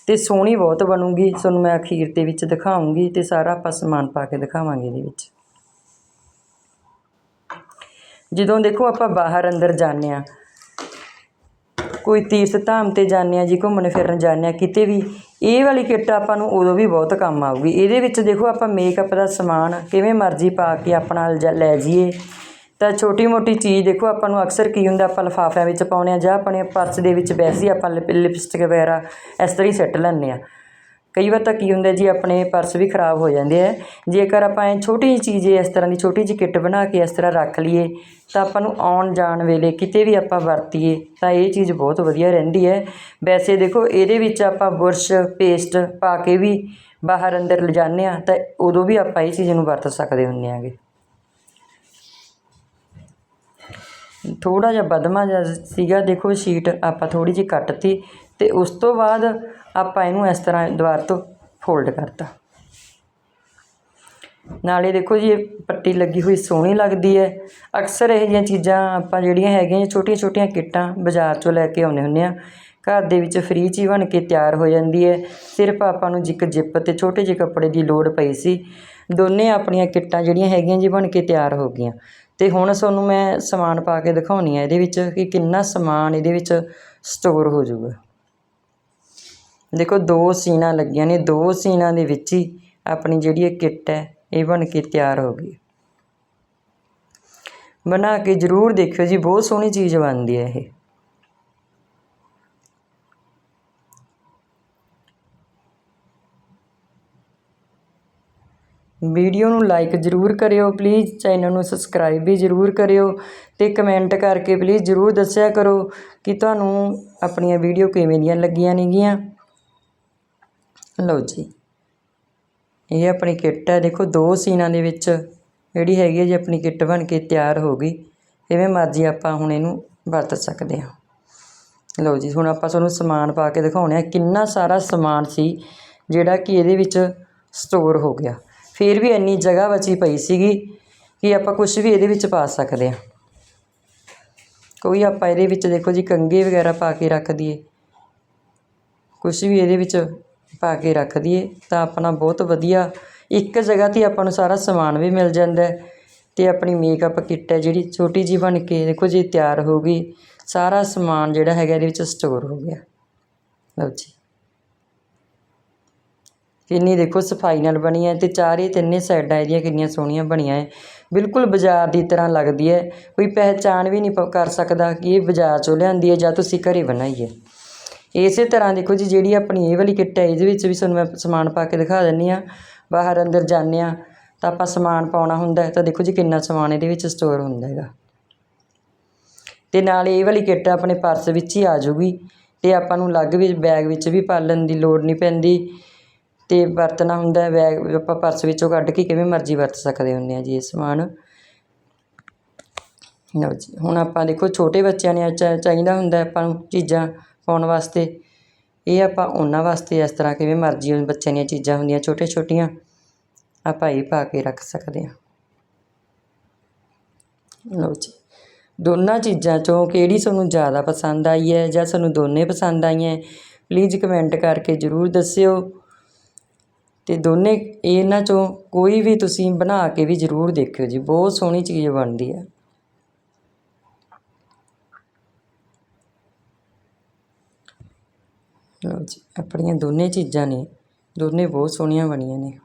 S1: ਤੇ ਸੋਹਣੀ ਬਹੁਤ ਬਣੂਗੀ। ਤੁਹਾਨੂੰ ਮੈਂ ਅਖੀਰ ਦੇ ਵਿੱਚ ਦਿਖਾਉਂਗੀ ਤੇ ਸਾਰਾ ਆਪਾਂ ਸਮਾਨ ਪਾ ਕੇ ਦਿਖਾਵਾਂਗੇ ਇਹਦੇ ਵਿੱਚ। ਜਦੋਂ ਦੇਖੋ ਆਪਾਂ ਬਾਹਰ ਅੰਦਰ ਜਾਂਦੇ ਆ ਕੋਈ ਤੀਰਥ ਧਾਮ ਤੇ ਜਾਂਦੇ ਹਾਂ ਜੀ, ਘੁੰਮਣ ਫਿਰਨ ਜਾਂਦੇ ਹਾਂ, ਕਿਤੇ ਵੀ, ਇਹ ਵਾਲੀ ਕਿੱਟ ਆਪਾਂ ਨੂੰ ਉਦੋਂ ਵੀ ਬਹੁਤ ਕੰਮ ਆਊਗੀ। ਇਹਦੇ ਵਿੱਚ ਦੇਖੋ ਆਪਾਂ ਮੇਕਅਪ ਦਾ ਸਮਾਨ ਕਿਵੇਂ ਮਰਜ਼ੀ ਪਾ ਕੇ ਆਪਣਾ ਲ- ਲੈ ਜਾਈਏ। ਤਾਂ ਛੋਟੀ ਮੋਟੀ ਚੀਜ਼ ਦੇਖੋ ਆਪਾਂ ਨੂੰ ਅਕਸਰ ਕੀ ਹੁੰਦਾ, ਆਪਾਂ ਲਿਫਾਫਿਆਂ ਵਿੱਚ ਪਾਉਂਦੇ ਆ ਜਾਂ ਆਪਣੇ ਪਰਸ ਦੇ ਵਿੱਚ ਵੈਸੇ ਹੀ ਆਪਾਂ ਲਿਪ- ਲਿਪਸਟਿਕ ਵਗੈਰਾ ਇਸ ਤਰ੍ਹਾਂ ਹੀ ਸਿੱਟ ਲੈਂਦੇ ਆ ਕਈ ਵਾਰ ਤਾਂ ਕੀ ਹੁੰਦਾ ਜੀ ਆਪਣੇ ਪਰਸ ਵੀ ਖਰਾਬ ਹੋ ਜਾਂਦੇ ਹੈ ਜੇਕਰ ਆਪਾਂ ਇਹ ਛੋਟੀ ਜਿਹੀ ਚੀਜ਼ ਇਸ ਤਰ੍ਹਾਂ ਦੀ ਛੋਟੀ ਜਿਹੀ ਕਿੱਟ ਬਣਾ ਕੇ ਇਸ ਤਰ੍ਹਾਂ ਰੱਖ ਲਈਏ, ਤਾਂ ਆਪਾਂ ਨੂੰ ਆਉਣ ਜਾਣ ਵੇਲੇ ਕਿਤੇ ਵੀ ਆਪਾਂ ਵਰਤੀਏ, ਤਾਂ ਇਹ ਚੀਜ਼ ਬਹੁਤ ਵਧੀਆ ਰਹਿੰਦੀ ਹੈ। ਵੈਸੇ ਦੇਖੋ, ਇਹਦੇ ਵਿੱਚ ਆਪਾਂ ਬੁਰਸ਼, ਪੇਸਟ ਪਾ ਕੇ ਵੀ ਬਾਹਰ ਅੰਦਰ ਲਿਜਾਂਦੇ ਆ ਤਾਂ ਉਦੋਂ ਵੀ ਆਪਾਂ ਇਹ ਚੀਜ਼ ਨੂੰ ਵਰਤ ਸਕਦੇ ਹੁੰਦੇ ਆਂਗੇ ਥੋੜਾ ਜਿਹਾ ਬਦਮਾ ਜਿਹਾ ਸੀਗਾ, ਦੇਖੋ, ਸ਼ੀਟ ਆਪਾਂ ਥੋੜੀ ਜਿਹੀ ਕੱਟਤੀ, ਤੇ ਉਸ ਤੋਂ ਬਾਅਦ ਆਪਾਂ ਇਹਨੂੰ ਇਸ ਤਰ੍ਹਾਂ ਦੁਬਾਰਾ ਤੋਂ ਫੋਲਡ ਕਰਤਾ। ਨਾਲੇ ਦੇਖੋ ਜੀ, ਇਹ ਪੱਟੀ ਲੱਗੀ ਹੋਈ ਸੋਹਣੀ ਲੱਗਦੀ ਹੈ। ਅਕਸਰ ਇਹ ਜਿਹੀਆਂ ਚੀਜ਼ਾਂ ਆਪਾਂ ਜਿਹੜੀਆਂ ਹੈਗੀਆਂ ਛੋਟੀਆਂ ਛੋਟੀਆਂ ਕਿੱਟਾਂ ਬਾਜ਼ਾਰ ਚੋਂ ਲੈ ਕੇ ਆਉਂਦੇ ਹੁੰਦੇ ਆ ਘਰ ਦੇ ਵਿੱਚ ਫ੍ਰੀ 'ਚ ਹੀ ਬਣ ਕੇ ਤਿਆਰ ਹੋ ਜਾਂਦੀ ਹੈ। ਸਿਰਫ ਆਪਾਂ ਨੂੰ ਜਿੱਕ ਜਿੱਪ ਤੇ ਛੋਟੇ ਜਿਹੇ ਕੱਪੜੇ ਦੀ ਲੋੜ ਪਈ ਸੀ। ਦੋਨੇ ਆਪਣੀਆਂ ਕਿੱਟਾਂ ਜਿਹੜੀਆਂ ਹੈਗੀਆਂ ਜੀ ਬਣ ਕੇ ਤਿਆਰ ਹੋ ਗਈਆਂ। ਤੇ ਹੁਣ ਤੁਹਾਨੂੰ ਮੈਂ ਸਮਾਨ ਪਾ ਕੇ ਦਿਖਾਉਣੀ ਆ ਇਹਦੇ ਵਿੱਚ ਕਿ ਕਿੰਨਾ ਸਮਾਨ ਇਹਦੇ ਵਿੱਚ ਸਟੋਰ ਹੋ ਜਾਊਗਾ। ਦੇਖੋ, ਦੋ ਸੀਨਾਂ ਲੱਗੀਆਂ ਨੇ, ਦੋ ਸੀਨਾਂ ਦੇ ਵਿੱਚ ਹੀ ਆਪਣੀ ਜਿਹੜੀ ਇਹ ਕਿੱਟ ਹੈ, ਇਹ ਬਣ ਕੇ ਤਿਆਰ ਹੋ ਗਈ। ਬਣਾ ਕੇ ਜ਼ਰੂਰ ਦੇਖਿਓ ਜੀ, ਬਹੁਤ ਸੋਹਣੀ ਚੀਜ਼ ਬਣਦੀ ਹੈ ਇਹ। ਵੀਡੀਓ ਨੂੰ ਲਾਈਕ ਜ਼ਰੂਰ ਕਰਿਓ, ਪਲੀਜ਼ ਚੈਨਲ ਨੂੰ ਸਬਸਕ੍ਰਾਈਬ ਵੀ ਜ਼ਰੂਰ ਕਰਿਓ ਤੇ ਕਮੈਂਟ ਕਰਕੇ ਪਲੀਜ਼ ਜ਼ਰੂਰ ਦੱਸਿਆ ਕਰੋ ਕਿ ਤੁਹਾਨੂੰ ਆਪਣੀਆਂ ਵੀਡੀਓ ਕਿਵੇਂ ਦੀਆਂ ਲੱਗੀਆਂ ਨੇਗੀਆਂ। ਲਓ ਜੀ। ਇਹ ਆਪਣੀ ਕਿੱਟ ਹੈ। ਦੇਖੋ, ਦੋ ਸੀਨਾਂ ਦੇ ਵਿੱਚ ਜਿਹੜੀ ਹੈਗੀ ਹੈ ਜੀ, ਆਪਣੀ ਕਿੱਟ ਬਣ ਕੇ ਤਿਆਰ ਹੋ ਗਈ। ਜਿਵੇਂ ਮਰਜ਼ੀ ਆਪਾਂ ਹੁਣ ਇਹਨੂੰ ਵਰਤ ਸਕਦੇ ਹਾਂ। ਲਓ ਜੀ, ਹੁਣ ਆਪਾਂ ਤੁਹਾਨੂੰ ਸਮਾਨ ਪਾ ਕੇ ਦਿਖਾਉਣੇ ਆ ਕਿੰਨਾ ਸਾਰਾ ਸਮਾਨ ਸੀ, ਜਿਹੜਾ ਕਿ ਇਹਦੇ ਵਿੱਚ ਸਟੋਰ ਹੋ ਗਿਆ। ਫਿਰ ਵੀ ਇੰਨੀ ਜਗ੍ਹਾ ਬਚੀ ਪਈ ਸੀਗੀ ਕਿ ਆਪਾਂ ਕੁਝ ਵੀ ਇਹਦੇ ਵਿੱਚ ਪਾ ਸਕਦੇ ਹਾਂ। ਕੋਈ ਆਪਾਂ ਇਹਦੇ ਵਿੱਚ ਦੇਖੋ ਜੀ ਕੰਗੇ ਵਗੈਰਾ ਪਾ ਕੇ ਰੱਖ ਦਈਏ। ਕੁਝ ਵੀ ਇਹਦੇ ਵਿੱਚ ਪਾ ਕੇ ਰੱਖ ਦਈਏ, ਤਾਂ ਆਪਣਾ ਬਹੁਤ ਵਧੀਆ ਇੱਕ ਜਗ੍ਹਾ ਤੇ ਆਪਾਂ ਨੂੰ ਸਾਰਾ ਸਮਾਨ ਵੀ ਮਿਲ ਜਾਂਦਾ ਅਤੇ ਆਪਣੀ ਮੇਕਅਪ ਕਿੱਟ ਹੈ ਜਿਹੜੀ ਛੋਟੀ ਜਿਹੀ ਬਣ ਕੇ ਦੇਖੋ ਜੀ ਤਿਆਰ ਹੋ ਗਈ, ਸਾਰਾ ਸਮਾਨ ਜਿਹੜਾ ਹੈਗਾ ਇਹਦੇ ਵਿੱਚ ਸਟੋਰ ਹੋ ਗਿਆ। ਲਓ ਜੀ। ਕਿੰਨੀ ਦੇਖੋ ਸਫ਼ਾਈ ਨਾਲ ਬਣੀ ਹੈ ਤੇ ਚਾਰੇ ਤਿੰਨੇ ਸਾਈਡਾਂ ਇਹਦੀਆਂ ਕਿੰਨੀਆਂ ਸੋਹਣੀਆਂ ਬਣੀਆਂ ਹੈ। ਬਿਲਕੁਲ ਬਾਜ਼ਾਰ ਦੀ ਤਰ੍ਹਾਂ ਲੱਗਦੀ ਹੈ, ਕੋਈ ਪਹਿਚਾਣ ਵੀ ਨਹੀਂ ਪ- ਕਰ ਸਕਦਾ ਕਿ ਇਹ ਬਾਜ਼ਾਰ ਚੋਂ ਲਿਆਂਦੀ ਹੈ ਜਾਂ ਤੁਸੀਂ ਘਰੇ ਬਣਾਈ ਹੈ। ਇਸੇ ਤਰ੍ਹਾਂ ਦੇਖੋ ਜੀ, ਜਿਹੜੀ ਆਪਣੀ ਇਹ ਵਾਲੀ ਕਿੱਟ ਹੈ, ਇਹਦੇ ਵਿੱਚ ਵੀ ਤੁਹਾਨੂੰ ਮੈਂ ਸਮਾਨ ਪਾ ਕੇ ਦਿਖਾ ਦਿੰਦੀ ਹਾਂ। ਬਾਹਰ ਅੰਦਰ ਜਾਂਦੇ ਹਾਂ ਤਾਂ ਆਪਾਂ ਸਮਾਨ ਪਾਉਣਾ ਹੁੰਦਾ ਤਾਂ ਦੇਖੋ ਜੀ ਕਿੰਨਾ ਸਮਾਨ ਇਹਦੇ ਵਿੱਚ ਸਟੋਰ ਹੁੰਦਾ ਹੈਗਾ। ਤੇ ਨਾਲ ਇਹ ਵਾਲੀ ਕਿੱਟ ਆਪਣੇ ਪਰਸ ਵਿੱਚ ਹੀ ਆ ਜਾਊਗੀ ਤੇ ਆਪਾਂ ਨੂੰ ਅਲੱਗ ਵੀ ਬੈਗ ਵਿੱਚ ਵੀ ਪਾਲਣ ਦੀ ਲੋੜ ਨਹੀਂ ਪੈਂਦੀ ਤੇ ਵਰਤਣਾ ਹੁੰਦਾ ਬੈਗ ਆਪਾਂ ਪਰਸ ਵਿੱਚੋਂ ਕੱਢ ਕੇ ਕਿਵੇਂ ਮਰਜ਼ੀ ਵਰਤ ਸਕਦੇ ਹੁੰਦੇ ਆ ਜੀ ਇਹ ਸਮਾਨ। ਲਓ ਜੀ, ਹੁਣ ਆਪਾਂ ਦੇਖੋ ਛੋਟੇ ਬੱਚਿਆਂ ਨੇ ਚਾਹੀਦਾ ਹੁੰਦਾ ਆਪਾਂ ਨੂੰ ਚੀਜ਼ਾਂ ਪਾਉਣ ਵਾਸਤੇ। ਇਹ ਆਪਾਂ ਉਹਨਾਂ ਵਾਸਤੇ ਇਸ ਤਰ੍ਹਾਂ ਕਿਵੇਂ ਮਰਜ਼ੀ ਬੱਚਿਆਂ ਦੀਆਂ ਚੀਜ਼ਾਂ ਹੁੰਦੀਆਂ ਛੋਟੇ ਛੋਟੀਆਂ ਆਪਾਂ ਇਹ ਪਾ ਕੇ ਰੱਖ ਸਕਦੇ ਹਾਂ। ਲਓ ਜੀ, ਦੋਨਾਂ ਚੀਜ਼ਾਂ ਚੋਂ ਕਿਹੜੀ ਤੁਹਾਨੂੰ ਜ਼ਿਆਦਾ ਪਸੰਦ ਆਈ ਹੈ ਜਾਂ ਤੁਹਾਨੂੰ ਦੋਨੇ ਪਸੰਦ ਆਈਆਂ ਪਲੀਜ਼ ਕਮੈਂਟ ਕਰਕੇ ਜ਼ਰੂਰ ਦੱਸਿਓ। ਤੇ ਦੋਨੇ ਇਹਨਾਂ ਚੋਂ ਕੋਈ ਵੀ ਤੁਸੀਂ ਬਣਾ ਕੇ ਵੀ ਜ਼ਰੂਰ ਦੇਖਿਓ ਜੀ, ਬਹੁਤ ਸੋਹਣੀ ਚੀਜ਼ ਬਣਦੀ ਹੈ। ਲਓ ਜੀ ਆਪਣੀਆਂ ਦੋਨੇ ਚੀਜ਼ਾਂ ਨੇ। ਦੋਨੇ ਬਹੁਤ ਸੋਹਣੀਆਂ ਬਣੀਆਂ ਨੇ।